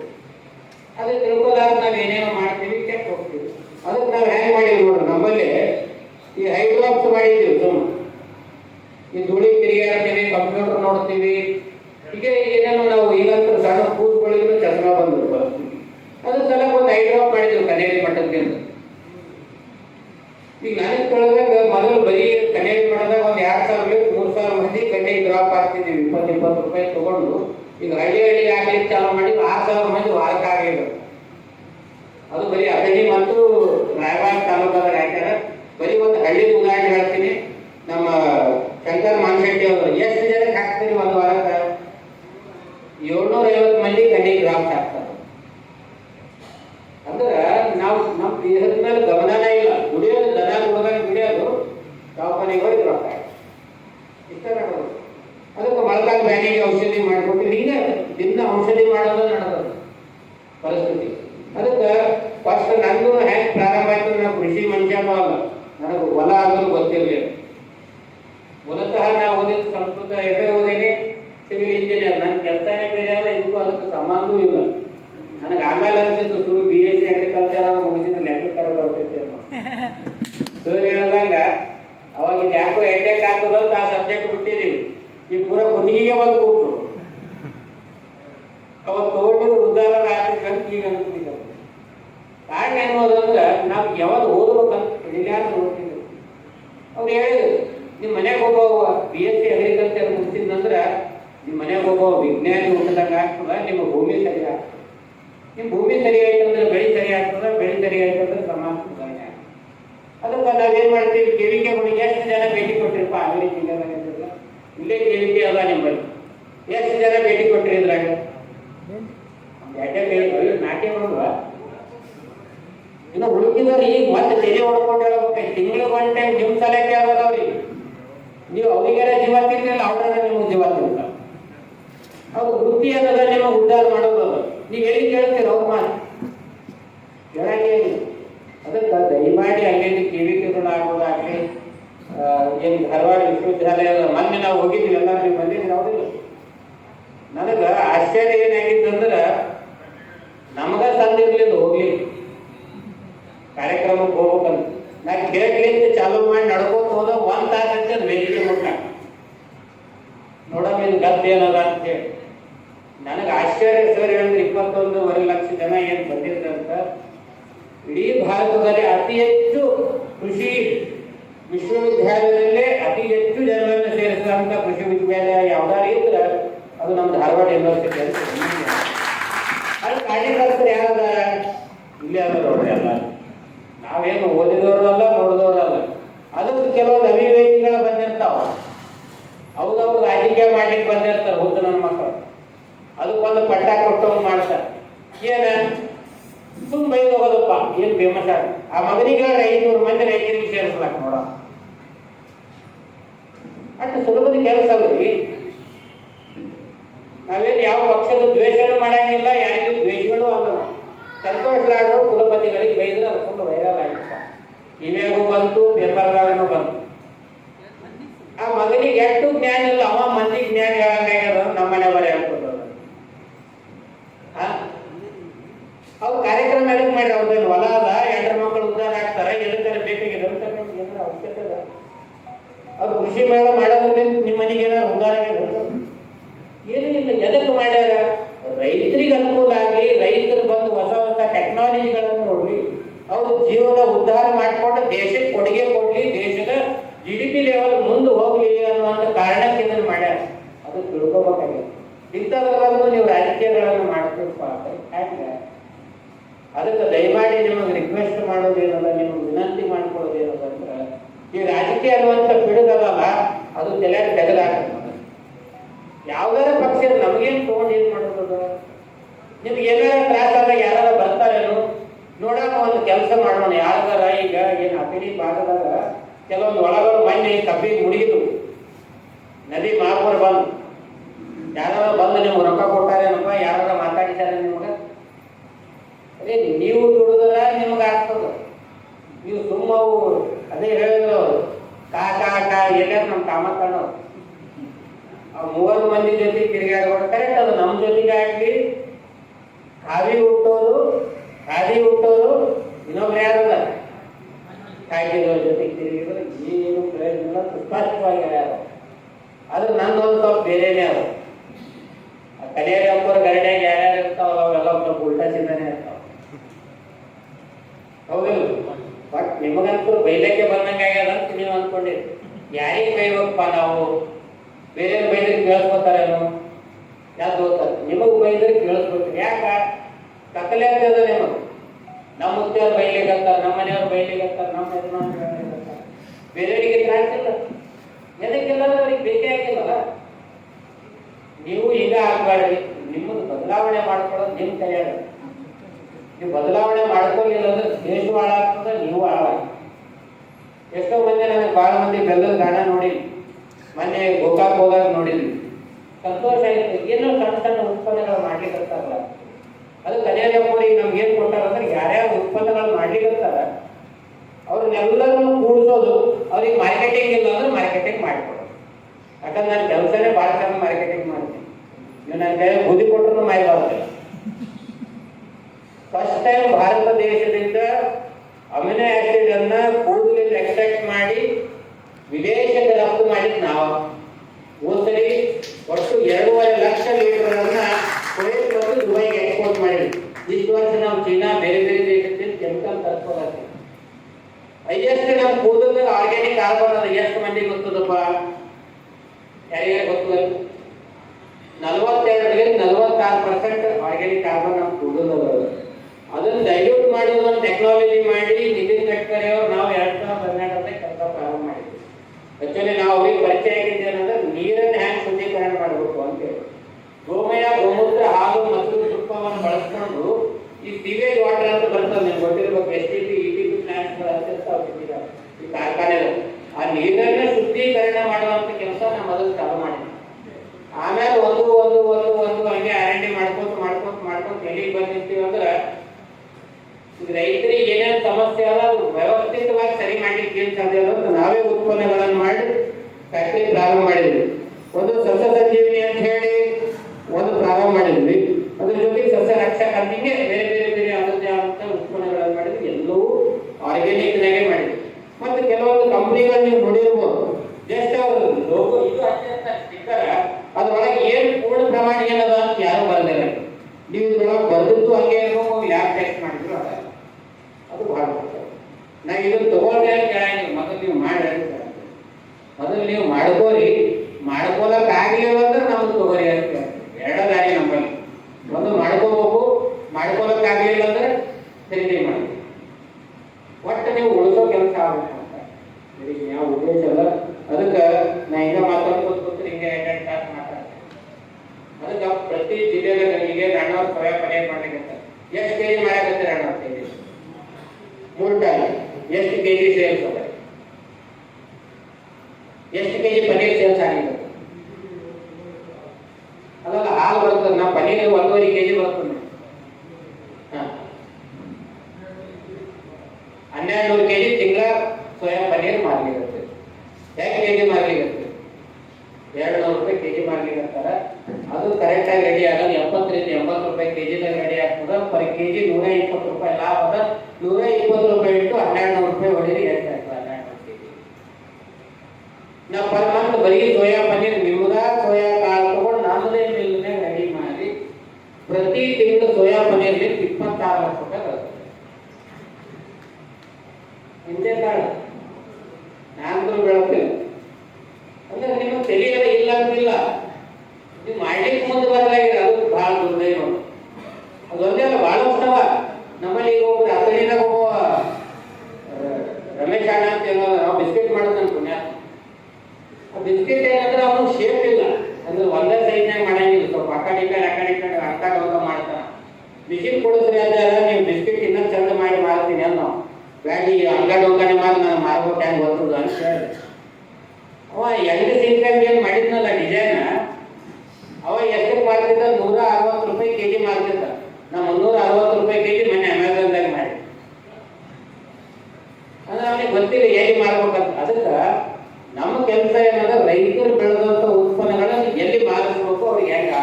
ಅದೇ ತಿಳ್ಕೊಲಾರ ನಾವು ಏನೇನೋ ಮಾಡ್ತೀವಿ, ಕೆಟ್ಟ ಹೋಗ್ತೀವಿ. ಅದಕ್ಕೆ ನಾವು ಹ್ಯಾಂಗ್ ಮಾಡಿದ್ವಿ ನೋಡ್ರಿ ನಮ್ಮಲ್ಲಿ ಈ ಹೈಡ್ರಾಪ್ಸ್ ಮಾಡಿದ್ದೀವಿ ಸುಮ್ಮನೆ ಈ ಧೂಳಿ ತಿರುಗಾಡ್ತೀವಿ ಕಂಪ್ಯೂಟರ್ ನೋಡ್ತೀವಿ. ಹೀಗೆ ಏನೇನೋ ನಾವು ಈಗಂತೂ ಸಣ್ಣ ಕೂಸ್ಗಳಿಗೂ ಚಸ್ಮಾ ಬಂದ್ರು ಅದ್ರ ಸಲ ಒಂದು ಹೈಡ್ರಾಪ್ ಮಾಡಿದ್ವಿ ಕನೇರಿ ಮಠದಿಂದ ಈಗ ನನಗೆ ತೊಳೆದಾಗ ಮೊದಲು ಬರೀ ಕನೇರಿ ಮಠದಾಗ ಒಂದು ಎರಡು ಸಾವಿರ ಮೂರು ಸಾವಿರ ಮಂದಿ ಕಣ್ಣಿ ಡ್ರಾಪ್ ಹಾಕ್ತಿದ್ದೀವಿ ಇಪ್ಪತ್ತು ಇಪ್ಪತ್ತು ರೂಪಾಯಿ ತೊಗೊಂಡು. ಈಗ ಹಳ್ಳಿ ಹಳ್ಳಿ ಆಗಲಿ ಚಾಲು ಮಾಡಿ ಆರು ಸಾವಿರ ಮಂದಿ ವಾರಕ್ಕೆ ಆಗಲಿಲ್ಲ. ಅದು ಬರೀ ಅಥಣಿ ಮತ್ತು ರಾಯಬಾಗ ತಾಲೂಕಾದ ಹಾಕ್ಯಾರ ಬರೀ ಒಂದು ಹಳ್ಳಿ ಉದಾಹರಣೆ ಹೇಳ್ತೀನಿ. ನಮ್ಮ ಶಂಕರ್ ಮಾನ್ಶೆಟ್ಟಿ ಅವರು, ಎಷ್ಟು ಜನಕ್ಕೆ ಹಾಕ್ತೀರಿ ಒಂದು ವಾರಕ್ಕೆ ಏಳ್ನೂರ ಐವತ್ತು ಮಂದಿ ಕಣ್ಣಿಗೆ ಡ್ರಾಪ್ಸ್ ಹಾಕ್ತಾರೆ. ಅಂದ್ರೆ ನಾವು ನಮ್ಮ ದೇಹದ ಮೇಲೆ ಗಮನನೇ ಇಲ್ಲ. ದುಡಿಯೋದು ದನ ಕೊಡೋದಾಗ ದುಡಿಯೋದು ದವಾಖಾನೆಗೆ ಹೋಗಿ ರೊಕ್ಕ ಇಷ್ಟ ಅದಕ್ಕೆ ಮಲ್ಕಾಗ ಬ್ಯಾನಿಗೆ ಔಷಧಿ ಮಾಡಿಕೊಟ್ಟು, ಹಿಂಗೆ ದಿನ ಔಷಧಿ ಮಾಡೋದು ನಡೆದ ಪರಿಸ್ಥಿತಿ. ಅದಕ್ಕೆ ಫಸ್ಟ್ ನಂದು ಹೆಂಗೆ ಪ್ರಾರಂಭ ಆಯ್ತು ನಾವು ಕೃಷಿ ಮನುಷ್ಯನೂ ಅಲ್ಲ. ನನಗೆ ಹೊಲ ಆಗೋದು ಗೊತ್ತಿರಲಿಲ್ಲ. ಮೂಲತಃ ನಾವು ಓದಿದ ಸಂಸ್ಕೃತ ಎಫೆ ಓದಿನಿ ಸಿವಿಲ್ ಇಂಜಿನಿಯರ್ ನನ್ನ ಕೆಲಸನೇ ಬೇರೆ ಇದಕ್ಕೂ ಅದಕ್ಕೆ ಸಂಬಂಧವೂ ಇಲ್ಲ. ನನಗೆ ಆಮೇಲೆ ಅನಿಸಿತ್ತು ಶುರು ಬಿ ಎಸ್ ಸಿ ಅಗ್ರಿಕಲ್ಚರ್ ಮುಗಿಸಿದ್ರೆ ಲೆಕ್ಕಕಾರ ಬರ್ತೈತೆ ಸರ್ ಹೇಳ್ದಂಗ ಅವಾಗ ಯಾಕೋ ಎಣ್ಣೆ ಹಾಕೋದು ಆ ಸಬ್ಜೆಕ್ಟ್ ಬಿಟ್ಟಿದ್ದೀವಿ ಈ ಪೂರ ಕೊನೆಗೆ ಬಂದು ಕೂತು ಅವತ್ತು ತಗೊಂಡು ಉದ್ದಾರ ಆಗ್ತಿದ್ದಂತ ಈಗ ಅನ್ಕೊಂಡಿದ್ದಾರೆ ಏನು ಅಂದ್ರೆ ನಾವು ಯಾವಾಗ ಓದ್ಬೇಕಂತ ಹಿಡಿಯಾರು ನೋಡ್ತಿದ್ವಿ. ಅವ್ರು ಹೇಳಿದ್ರು ನಿಮ್ಮ ಮನೆಗೆ ಒಬ್ಬ ಬಿ ಎಸ್ ಸಿ ಅಗ್ರಿಕಲ್ಚರ್ ಮುಗಿಸಿದ್ನಂದ್ರೆ ನಿಮ್ಮ ಮನೆಗೆ ಒಬ್ಬ ವಿಜ್ಞಾನಿ ಹುಟ್ಟಿದಂಗೆ ಆಗ್ತದ ನಿಮ್ಮ ಭೂಮಿ ಸರಿ ಆಗ್ತದೆ? ನಿಮ್ಮ ಭೂಮಿ ಸರಿ ಆಯ್ತು ಅಂದ್ರೆ ಬೆಳೆ ಸರಿ ಆಗ್ತದೆ ಬೆಳೆ ಸರಿ ಆಯ್ತು ಅಂದ್ರೆ ಸಮಾಜ ಸುಧಾರಣೆ ಅದಕ್ಕೆ ನಾವೇನು ಮಾಡ್ತೀವಿ ಕೇಳಿಕೆಗಳಿಗೆ ಎಷ್ಟು ಜನ ಭೇಟಿ ಕೊಟ್ಟಿರಪ್ಪ ಆಗಲಿ ಜಿಲ್ಲೆದಾಗ ಕೆ ಇಲ್ಲೇ ಕೇಳಿಕೆ ಅದ ನಿಮ್ಮಲ್ಲಿ ಎಷ್ಟು ಜನ ಭೇಟಿ ಕೊಟ್ಟಿರಿ ಇದ್ರಾಗ? ಎರಡೇ ಕೇಳಿದ್ರು ನಾಲ್ಕೇ ಒಂದ್ ತೆರೆ ಹೊಡ್ಕೊಂಡು ಹೇಳ್ಬೇಕು. ತಿಂಗಳಿಗೆ ಒನ್ ಟೈಮ್ ಜಿಮ್ ಸಲಕ್ಕೆ ಅವ್ರಿಗೆ ನೀವು ಅವರಿಗೆಲ್ಲ ಜೀವ ತಿಂತಿಲ್ಲ ಅವ್ರ ನಿಮ್ಗೆ ಜೀವ ತಿಂತ. ಅವ್ರ ವೃತ್ತಿ ಅನ್ನೋದ ನಿಮಗೆ ಉದ್ದಾರ ಮಾಡೋದು. ನೀವು ಹೇಳಿ ಕೇಳ್ತೀರ, ಅವ್ರ ಮಾತು. ಇಲ್ಲ ಅದಕ್ಕೆ ದಯಮಾಡಿ ಅಲ್ಲಿ ಕಿವಿಕೆಗಳಾಗೋದಾಗಲಿ ಏನು ಧಾರವಾಡ ವಿಶ್ವವಿದ್ಯಾಲಯದ ಮೊನ್ನೆ ನಾವು ಹೋಗಿದ್ವಿ ಎಲ್ಲರೂ ನೀವು ಬಂದಿದ್ದೀರಿ ಹೌದಿಲ್ಲ ನನಗೆ ಆಶ್ಚರ್ಯ ಏನಾಗಿತ್ತು ಅಂದ್ರೆ ನಮಗ ಸಂದಿರ್ಲಿಲ್ಲ ಹೋಗ್ಲಿಕ್ಕೆ ಕಾರ್ಯಕ್ರಮಕ್ಕೆ ಹೋಗ್ಬೇಕಂತ. ನಾ ಕಿರಕಿರಿಂದ ಚಾಲೂ ಮಾಡಿ ನಡ್ಕೋತ ಹೋದ ಒಂದು ತಾಸು ಹಚ್ಚದ ವೇದಿಕೆ ಮುಟ್ಟ. ನೋಡಮ್ಮ ಏನದ ಅಂತೇಳಿ. ಅಂತ ನನಗೆ ಆಶ್ಚರ್ಯ ಸರ್ ಹೇಳಿದ್ರೆ ಇಪ್ಪತ್ತೊಂದೂವರೆ ಲಕ್ಷ ಜನ ಏನು ಬಂದಿದ್ರಂತ. ಇಡೀ ಭಾರತದಲ್ಲಿ ಅತಿ ಹೆಚ್ಚು ಕೃಷಿ ವಿಶ್ವವಿದ್ಯಾಲಯದಲ್ಲೇ ಅತಿ ಹೆಚ್ಚು ಜನರನ್ನು ಸೇರಿಸಿದಂತ ಕೃಷಿ ವಿದ್ಯಾಲಯ ಯಾವ್ದಾರು ಇದ್ರೆ ಅದು ನಮ್ಮ ಧಾರವಾಡ ಯೂನಿವರ್ಸಿಟಿ ಅಂತ. ಅದು ಕಾರ್ಯಕರ್ತರು ಯಾರದಾರ ಇಲ್ಲೇ ಅದ ನೋಡ್ರಿ ಎಲ್ಲ. ನಾವೇನು ಓದಿದವರು ಅಲ್ಲ ನೋಡಿದವರು ಅಲ್ಲ ಅದಕ್ಕೆ ಕೆಲವೊಂದು ಅವಿವೇಕಿಗಳು ಬಂದಿರ್ತಾವ. ಅವ್ರವ್ರು ರಾಜಕೀಯ ಮಾಡ್ಲಿಕ್ಕೆ ಬಂದಿರ್ತಾರೆ ಹೌದು ನನ್ನ ಮಕ್ಕಳು ಅದಕ್ಕೊಂದು ಪಟ್ಟ ಕೊಟ್ಟು ಮಾಡ್ತಾರೆ. ಏನ? ಸುಮ್ ಬೈದು ಹೋಗೋದಪ್ಪ. ಏನ್ ಫೇಮಸ್ ಆಗ. ಆ ಮಗನಿಗೆ ಐನೂರು ಮಂದಿ ರೈತರಿಗೆ ಸೇರಿಸ್ಲಾಕ ನೋಡ. ಅಷ್ಟು ಸುಲಭದ ಕೆಲಸ ಅಲ್ರಿ ನಾವೇನು ಯಾವ ಪಕ್ಷದ ದ್ವೇಷನೂ ಮಾಡಂಗಿಲ್ಲ, ಯಾರಿಗೂ ದ್ವೇಷಗಳು ಅಲ್ಲ. ಸಂತೋಷ್ ಕುಲಪತಿಗಳಿಗೆ ಬೈದ್ರೆ ಅದು ಫುಲ್ ವೈರಲ್ ಆಗಿತ್ತ ಇವೇಗೂ ಬಂತು? ಪೇಪರ್ಗಳೂ ಬಂತು. ಆ ಮಗನಿಗೆ ಎಷ್ಟು ಜ್ಞಾನ ಇಲ್ಲ ಅವ ಮಂದಿ ಜ್ಞಾನ ಹೇಳಂಗಾಗ್ಯದ ನಮ್ಮ ಮನೆ ಬರ ಅವ್ರು ಕಾರ್ಯಕ್ರಮ ಎದಕ್ ಮಾಡಿ ಅವ್ರದ್ದು ಹೊಲ ಅದ ಎರಡು ಮಕ್ಕಳು ಉದ್ದಾರ ಆಗ್ತಾರೆ ಎದಕ್ಕಾರ ಬೇಕಾಗಿದೆ? ಏನಾರ ಅವಶ್ಯಕತೆ ಅದ. ಅವ್ರು ಕೃಷಿ ಮೇಳ ಮಾಡೋದ್ರಿಂದ ನಿಮ್ಮ ಮನೆಗೆ ಏನಾರು ಉದ್ದಾರ ಏನಿಲ್ಲ. ಏನೂ ಎದಕ್ಕೆ ಮಾಡ್ಯಾರ? ರೈತರಿಗೆ ಅನುಕೂಲ ಆಗಲಿ ಹೊಸ ಹೊಸ ನೋಡ್ರಿ ಅವರು ಜೀವನ ಉದ್ಧಾರ ಮಾಡಿಕೊಂಡು ದೇಶಕ್ಕೆ ಕೊಡುಗೆ ಕೊಡ್ಲಿ ದೇಶದ ಜಿ ಡಿ ಪಿ ಲೆವೆಲ್ ಮುಂದೆ ಹೋಗ್ಲಿ ಅನ್ನುವಂಥ ಕಾರಣಕ್ಕೆ ಇದನ್ನು ಮಾಡ್ಯಾರ ಅದು ತಿಳ್ಕೊಬೇಕಾಗಿದೆ ಇಂಥದ್ರಲ್ಲೂ ನೀವು ರಾಜಕೀಯಗಳನ್ನು ಮಾಡ್ಬೇಕು ಹ್ಯಾಂಗ ಅದಕ್ಕೆ ದಯಮಾಡಿ ನಿಮಗೆ ರಿಕ್ವೆಸ್ಟ್ ಮಾಡೋದೇನಲ್ಲ ನಿಮಗೆ ವಿನಂತಿ ಮಾಡ್ಕೊಳ್ಳೋದೇನಲ್ಲ ಅಂದ್ರೆ ಈ ರಾಜಕೀಯ ಅನ್ನುವಂಥ ಪಿಡುಗದಲ್ಲ ಅದು ತಲೆ ತೆಗೆದಾಗ್ತದೆ ಯಾವ್ದಾರ ಪಕ್ಷ ನಮಗೇನು ತಗೊಂಡು ಏನ್ ಮಾಡೋದು ನಿಮ್ಗೆ ಏನಾರ ತ್ರಾಸ ಆದಾಗ ಯಾರು ಬರ್ತಾರೇನು ನೋಡೋಣ ಒಂದು ಕೆಲಸ ಮಾಡೋಣ ಯಾರ್ದಾರ ಈಗ ಏನು ಅಪಿಡಿ ಭಾಗದಾಗ ಕೆಲವೊಂದು ಒಳಗಳು ಮಣ್ಣಿ ಕಬ್ಬಿಗೆ ನದಿ ಮಾರ್ಪರ್ ಬಂದ್. ಯಾರು ಬಂದು ನೀವು ರೊಕ್ಕ ಕೊಟ್ಟಾರೇನಪ್ಪ ಯಾರು ಮಾತಾಡಿದ್ದಾರೆ ನಿಮ್ಗೆ ಅದೇ ನೀವು ದುಡಿದ್ರ ನಿಮ್ಗೆ ಆಗ್ತದ ನೀವು ಸುಮ್ಮ ಅವು ಅದೇ ಹೇಳಿದ್ರು ಅವ್ರು. ಕಾ ಕಾ ಕಾ ಎಲ್ಲಾರು ನಮ್ಮ ಕಾಮಕ್ಕಣ್ಣವ್ರು ಆ ಮೂವರು ಮಂದಿ ಜೊತೆ ತಿರುಗಾಡ್ಕೊಂಡು ಕರೆಕ್ಟ್ ಅದು ನಮ್ಮ ಜೊತೆಗೆ ಆಗ್ಲಿ ಕಾವಿ ಹುಟ್ಟೋರು ಖಾದಿ ಹುಟ್ಟೋರು ಇನ್ನೊಬ್ರು ಯಾರದ ಕಾಯ್ದೆಗಳ ಜೊತೆಗೆ ತಿರುಗಿದ್ರು ಏನು ಪ್ರಯೋಜನ ಇಲ್ಲ ಸ್ಪಷ್ಟವಾಗಿ ಯಾರು ಆದ್ರೆ ನಂದೊಂದು ಸ್ವಲ್ಪ ಬೇರೆನೇ ಅದು ಆ ಕಲಿಯರಿ ಅಪ್ಪರ ಗರಡ್ಯಾಗ ಯಾರ್ಯಾರು ಇರ್ತಾವಲ್ಲ ಅವೆಲ್ಲ ಸ್ವಲ್ಪ ಉಲ್ಟಾ ಸಿದ್ಧಾನೆ ಇರ್ತಾವ ಹೌದಿಲ್ಲ ಬಟ್ ನಿಮಗಂತೂ ಬೈಲಕ್ಕೆ ಬಂದಂಗಾಗ್ಯದ ಅಂತ ನೀವು ಅನ್ಕೊಂಡಿರಿ ಯಾರಿಗೆ ಬೈಬೇಕಪ್ಪ ನಾವು ಬೇರೆ ಬೈದ್ರೆ ಕೇಳಿಸ್ಕೊತಾರೇನು ಯಾವ್ದು ಓದ್ತಾರೆ ನಿಮಗೆ ಬೈದ್ರೆ ಕೇಳಿಸ್ಕೊತೀರಿ ಯಾಕ ನಿಮಗೆ ನಮ್ಮ ಮುತ್ತಿಯವ್ರು ಬೈಲಿಗತ್ತಾರ ನಮ್ಮ ಮನೆಯವ್ರು ಬೈಲಿಗತ್ತಾರ ನಮ್ಮ ಯಜಮಾನ ಬೈಲಿಗತ್ತಾರ ಬೇರೆಯವರಿಗೆ ತ್ರಾಸಿಲ್ಲ ಎದಕ್ಕೆಲ್ಲ ಅವ್ರಿಗೆ ಬೇಕೇ ಆಗಿಲ್ಲಲ್ಲ. ನೀವು ಈಗ ಆಗ್ಬಾರ್ದು. ನಿಮ್ಮದು ಬದಲಾವಣೆ ಮಾಡ್ಕೊಳ್ಳೋದು ನಿಮ್ಮ ಕೈಯಾಗ. ನೀವು ಬದಲಾವಣೆ ಮಾಡ್ಕೊಳ್ಳಿಲ್ಲ ಅಂದ್ರೆ ದೇಶ ಹಾಳಾಗ್ತದೆ, ನೀವು ಹಾಳಾಗ ಎಷ್ಟೋ ಮಂದಿ ನನಗೆ ಭಾಳ ಮಂದಿ ಬೆಲ್ಲದ ಗಾಣ ನೋಡಿ ಮೊನ್ನೆ ಗೋಕಾಕ್ ಹೋದಾಗ ನೋಡಿದ್ವಿ ಸಂತೋಷ ಆಯ್ತು. ಏನೋ ಸಣ್ಣ ಸಣ್ಣ ಉತ್ಪನ್ನಗಳು ಮಾಡ್ಲಿಕ್ಕತ್ತಾರಲ್ಲ ಅದು ಕನ್ಯಾಕುಮಾರಿಗೆ ನಮ್ಗೆ ಏನ್ ಕೊಟ್ಟಾರ ಅಂದ್ರೆ ಯಾರ್ಯಾರು ಉತ್ಪನ್ನಗಳು ಮಾಡ್ಲಿಕ್ಕಿರ್ತಾರ. ಅವ್ರನ್ನೆಲ್ಲರನ್ನು ಕೂಡಿಸೋದು ಅವ್ರಿಗೆ ಮಾರ್ಕೆಟಿಂಗ್ ಇಲ್ಲ ಅಂದ್ರೆ ಮಾರ್ಕೆಟಿಂಗ್ ಮಾಡಿಕೊಡೋದು. ಯಾಕಂದ್ರೆ ನಾನು ಕೆಲಸನೇ ಭಾಳ ಚೆನ್ನಾಗಿ ಮಾರ್ಕೆಟಿಂಗ್ ಮಾಡ್ತೀನಿ. ನೀವು ನನ್ನ ಕೈ ಬುದ್ಧಿ ಕೊಟ್ಟರು ಮಾಯಬಾರ್ದು ಫಸ್ಟ್ ಟೈಮ್ ಭಾರತ ದೇಶದಿಂದ ಅಮಿನೋ ಆಸಿಡ್ ಅನ್ನ ಕೂದಲಿಂದ ಎಕ್ಸ್ಟ್ರಾಕ್ಟ್ ಮಾಡಿ ವಿದೇಶಕ್ಕೆ ರಫ್ತು ಮಾಡಿದ್ ನಾವು. ಹೋದ್ಸರಿ ಒಟ್ಟು ಎರಡೂವರೆ ಲಕ್ಷ ಲೀಟರ್ ಅನ್ನ ಕುವೈತ್ ಮತ್ತು ದುಬೈಗೆ ಎಕ್ಸ್ಪೋರ್ಟ್ ಮಾಡಿದ್ವಿ ಇಷ್ಟು ವರ್ಷ ನಾವು ಚೀನಾ ಬೇರೆ ಬೇರೆ ದೇಶಕ್ಕೆ ಕೆಮಿಕಲ್ ತರ್ಸ್ಕೊಳತ್ತೀವಿ ಹೈಯೆಸ್ಟ್ ನಮ್ಮ ಕೂದಲು ಆರ್ಗ್ಯಾನಿಕ್ ಕಾರ್ಬನ್ ಎಷ್ಟು ಮಂದಿ ಗೊತ್ತದಪ್ಪ ಯಾರಿಗಾರ ಗೊತ್ತದ ನಲವತ್ತೆರಡರಿಂದ ನಲವತ್ತಾರು ಪರ್ಸೆಂಟ್ ಆರ್ಗ್ಯಾನಿಕ್ ಕಾರ್ಬನ್ ನಮ್ಮ ಕೂದಲದ ಅದನ್ನ ಡೈಲ್ಯೂಟ್ ಮಾಡಿ ಒಂದು ಟೆಕ್ನಾಲಜಿ ಮಾಡಿ ನಿತಿನ್ ಗಡ್ಕರಿ ಅವರು ನಾವು ಎರಡ್ ಸಾವಿರದ ಹನ್ನೆರಡರಲ್ಲಿ ಕೆಲಸ ಪ್ರಾರಂಭ ಮಾಡಿದ್ವಿ ಆಕ್ಚುಲಿ ನಾವು ಅವ್ರಿಗೆ ಪರಿಚಯ ಆಗಿದ್ದೆ ಏನಂದ್ರೆ ನೀರನ್ನು ಹ್ಯಾಂಗ್ ಶುದ್ಧೀಕರಣ ಮಾಡಬೇಕು ಅಂತ ಹೇಳಿ ಗೋಮಯ ಗೋಮೂತ್ರ ಹಾಲು ಮತ್ತು ತುಪ್ಪವನ್ನು ಬಳಸ್ಕೊಂಡು ಈ ಸಿವೇಜ್ ವಾಟರ್ ಅಂತ ಬರ್ತದೆ ನಿಮ್ಗೆ ಗೊತ್ತಿರ್ಬೇಕು S T P E T P ಪ್ಲಾಂಟ್ಗಳು ಅಂತ ಇರ್ತಾವೆ ಈ ಕಾರ್ಖಾನೆಗಳು ಆ ನೀರನ್ನೇ ಶುದ್ಧೀಕರಣ ಮಾಡುವಂತ ಕೆಲಸ ನಾವು ಮೊದಲು ಚಾಲು ಮಾಡಿದ್ವಿ ಆಮೇಲೆ ಒಂದು ಒಂದು ಒಂದು ಒಂದು ಹಂಗೆ ಆರ್ ಮಾಡ್ಕೊಂತ ಮಾಡ್ಕೊಂತ ಮಾಡ್ಕೊಂತ ಎಲ್ಲಿಗೆ ಬಂದಿರ್ತೀವಿ ಅಂದ್ರೆ ಈಗ ರೈತರಿಗೆ ಏನೇನು ಸಮಸ್ಯೆ ಅದ ಅದು ವ್ಯವಸ್ಥಿತವಾಗಿ ಸರಿ ಮಾಡ್ಲಿಕ್ಕೆ ಏನ್ ಸಾಧ್ಯ ಅದ ಅಂತ ನಾವೇ ಉತ್ಪನ್ನಗಳನ್ನು ಮಾಡಿ ಫ್ಯಾಕ್ಟರಿ ಪ್ರಾರಂಭ ಮಾಡಿದ್ವಿ. ಒಂದು ಸಸ್ಯ ಸಂಜೀವಿನಿ ಅಂತ ಒಂದು ಪ್ರಾರಂಭ ಮಾಡಿದ್ವಿ ಅದ್ರ ಜೊತೆಗೆ ಸಸ್ಯ ರಕ್ಷಕ ಅಂತ ಹಿಂಗೆ ಬೇರೆ ಬೇರೆ ಬೇರೆ ಅದರದ್ದೇ ಆದಂತ ಉತ್ಪನ್ನಗಳನ್ನು ಮಾಡಿದ್ವಿ ಎಲ್ಲವೂ ಆರ್ಗ್ಯಾನಿಕ್ ನಾಗೆ ಮಾಡಿದ್ವಿ ಮತ್ತೆ ಕೆಲವೊಂದು ಕಂಪ್ನಿಗಳು ನೀವು ನೋಡಿರ್ಬೋದು ಜಸ್ಟ್ ಅವರು ಲೋಗೋ ಇದು ಸ್ಟಿಕ್ಕರ್ ಅದ್ರೊಳಗೆ ಏನು ಕೂಡ ಪ್ರಮಾಣ ಏನದ ಅಂತ ಯಾರು ಬರಲಿಲ್ಲ ನೀವು ಇದ್ರೊಳಗೆ ಬರ್ದಿತ್ತು ಹಂಗೆ ಇರ್ಬೇಕು ಲ್ಯಾಬ್ ಟೆಸ್ಟ್ ಮಾಡಿದ್ರು ಅದ ಅದು ಬಹಳ ಮುಖ್ಯ ನಾ ಇದನ್ನ ತಗೊಳ್ಳಿ ಅಂತ ಕೇಳಂಗಿಲ್ಲ ಮೊದಲು ನೀವು ಮಾಡಿ ಅಂತ ಕೇಳಂಗಿಲ್ಲ. ಮೊದಲು ನೀವು ಮಾಡ್ಕೋರಿ ಮಾಡ್ಕೊಳಕ್ ಆಗ್ಲಿಲ್ಲ ಅಂದ್ರೆ ನಮ್ದು ತಗೋರಿ ಅಂತ ಕೇಳ್ತೀವಿ ಎರಡ ದಾರಿ ನಮ್ಮಲ್ಲಿ ಒಂದು ಮಾಡ್ಕೋಬೇಕು ಮಾಡ್ಕೊಳಕ್ ಆಗ್ಲಿಲ್ಲ ಅಂದ್ರೆ ಖರೀದಿ ಮಾಡಿ ಒಟ್ಟು ನೀವು ಉಳಿಸೋ ಕೆಲಸ ಆಗ್ಬೇಕು ಅಂತ ಇದಕ್ಕೆ ಯಾವ ಉದ್ದೇಶ ಅಲ್ಲ ಅದಕ್ಕೆ ನಾ ಹಿಂಗ ಮಾತಾಡ್ಕೊತ ಕೂತ್ರೆ ಹಿಂಗೆ ಎರಡೆರಡು ತಾಸು ಮಾತಾಡ್ತೇನೆ ಅದಕ್ಕೆ ಪ್ರತಿ ಜಿಲ್ಲೆಯ ಗಲ್ಲಿಗೆ ನನ್ನವ್ರು ಸ್ವಯಂ ಪರ್ಯಾಯ ಮಾಡ್ಲಿಕ್ಕೆ ಎಷ್ಟು ಕೆಜಿ ಮಾಡಕತ್ತೀರ ಅಣ್ಣ ಕೆಜಿ ಮೂರು ಟನ್ ಎಷ್ಟು ಕೆಜಿ ಸೇಲ್ಸ್ ಅದ ಎಷ್ಟು ಕೆಜಿ ಪನ್ನೀರ್ ಸೇಲ್ಸ್ ಆಗಿದೆ ಅದಲ್ಲ ಹಾಲು ಬರ್ತದೆ ನಾ ಪನ್ನೀರ್ ಒಂದೂವರೆ ಕೆಜಿ ಬರ್ತದೆ ಹಾ ಹನ್ನೆರಡು ನೂರು ಕೆಜಿ ತಿಂಗಳ ಸೋಯಾ ಪನ್ನೀರ್ ಮಾರ್ಲಿಕ್ಕೆ ಯಾಕೆ ಕೆಜಿ ಮಾರ್ಲಿಕ್ಕೆ ಎರಡು ನೂರು ರೂಪಾಯಿ ಕೆಜಿ ಮಾರ್ಲಿಕ್ಕಂತಾರ ಅದು ಕರೆಕ್ಟ್ ಆಗಿ ರೆಡಿ ಆಗಲ್ಲ ಎಪ್ಪತ್ತರಿಂದ ಎಂಬತ್ತು ರೂಪಾಯಿ ಕೆಜಿದಾಗ ರೆಡಿ ಆಗ್ತದ ಪರ್ ಕೆಜಿ ನೂರ ಇಪ್ಪತ್ತು ರೂಪಾಯಿ ಲಾಭ ಅದ ನೂರ ಇಪ್ಪತ್ತು ರೂಪಾಯಿ ಇಟ್ಟು ಹನ್ನೆರಡು ನೂರು ರೂಪಾಯಿ ಹೊಡಿರಿ ಎಷ್ಟು ಆಗ್ತದೆ ಹನ್ನೆರಡು ನೂರು ಕೆಜಿ ನಾ ಪರ್ ಮಂತ್ ಬರೀ ಸೋಯಾ ಪನ್ನೀರ್ ನಿಮ್ದ ಸೋಯಾ ಕಾಳು ತಗೊಂಡು ನಮ್ಮದೇ ಮಿಲ್ನಾಗ ರೆಡಿ ಮಾಡಿ ಪ್ರತಿ ತಿಂಗಳು ಸೋಯಾ ಪನ್ನೀರ್ ಲಿಂದ ಇಪ್ಪತ್ತಾರು ಲಕ್ಷ ರೂಪಾಯಿ ಬರ್ತದೆ ಹಿಂದೆ ಕಾಳು ನಾನಂತೂ ಬೆಳಕಿಲ್ಲ ಅಂದ್ರೆ ನಿಮ್ಮ ತಲೆಯಲ್ಲ ಇಲ್ಲ ಅಂತಿಲ್ಲ ನೀವು ಮಾಡ್ಲಿಕ್ಕೆ ಮುಂದೆ ಬರಲಾಗಿರ ಅದು ಬಹಳ ದುರ್ದೈವ ಅದೊಂದೇ ಅಲ್ಲ ಬಹಳ ಉತ್ತಮ ನಮ್ಮಲ್ಲಿ ಈಗ ಒಬ್ರು ಹತ್ತನೇದಾಗ ಒಬ್ಬ ಆ, ರಮೇಶ್ ಅಣ್ಣ ಅಂತ ಏನೋ ನಾವು ಬಿಸ್ಕೆಟ್ ಮಾಡೋದನ್ನ ಪುಣ್ಯ ಆ ಬಿಸ್ಕೆಟ್ ಏನಂದ್ರೆ ಅವನು ಶೇಪ್ ಇಲ್ಲ ಅಂದ್ರೆ ಒಂದೇ ಸೈಜ್ನಾಗ ಮಾಡಂಗಿಲ್ಲ ಸ್ವಲ್ಪ ಆ ಕಡೆ ಈ ಕಡೆ ಆ ಕಡೆ ಈ ಕಡೆ ಅರ್ಥ ಹೋಗ ಮಾಡ್ತಾನ ಬಿಸಿಲ್ ಕೊಡಿಸ್ರಿ ಅಂತಾರ ನೀವು ಬಿಸ್ಕೆಟ್ ಇನ್ನೂ ಚಂದ ಮಾಡಿ ಮಾಡ್ತೀನಿ ಅಂತ ನಾವು ಬ್ಯಾಡಿ ಅಂಗಡಿ ಹೋಗಣೆ ಮಾಡಿ ನಾನು ಮಾರ್ಬೇಕು ಹೆಂಗ್ ಗೊತ್ತದ ಅಂತ ಹೇಳಿದೆ ಅವ ಎರಡು ಸೀನ್ಕಾಯಿ ಏನು ಮಾಡಿದ್ನಲ್ಲ ಡಿಸೈನ್ ಅವ ಎಷ್ಟಕ್ಕೆ ಮಾರ್ತಿದ್ದ ನೂರ ಅರವತ್ತು ರೂಪಾಯಿ ಕೆಜಿ ಮಾರ್ತಿದ್ದ ನಾ ಮುನ್ನೂರ ಅರವತ್ತು ರೂಪಾಯಿ ಕೆಜಿ ಮೊನ್ನೆ ಅಮೆಝಾನ್ದಾಗ ಮಾಡಿ ಅಂದ್ರೆ ಅವನಿಗೆ ಗೊತ್ತಿಲ್ಲ ಹೇಗೆ ಮಾಡ್ಬೇಕಂತ ಅದಕ್ಕೆ ನಮ್ಮ ಕೆಲಸ ಏನಂದ್ರೆ ರೈತರು ಬೆಳೆದಂತ ಉತ್ಪನ್ನಗಳನ್ನು ಎಲ್ಲಿ ಮಾರಿಸ್ಬೇಕು ಅವ್ರಿಗೆ ಹೆಂಗೆ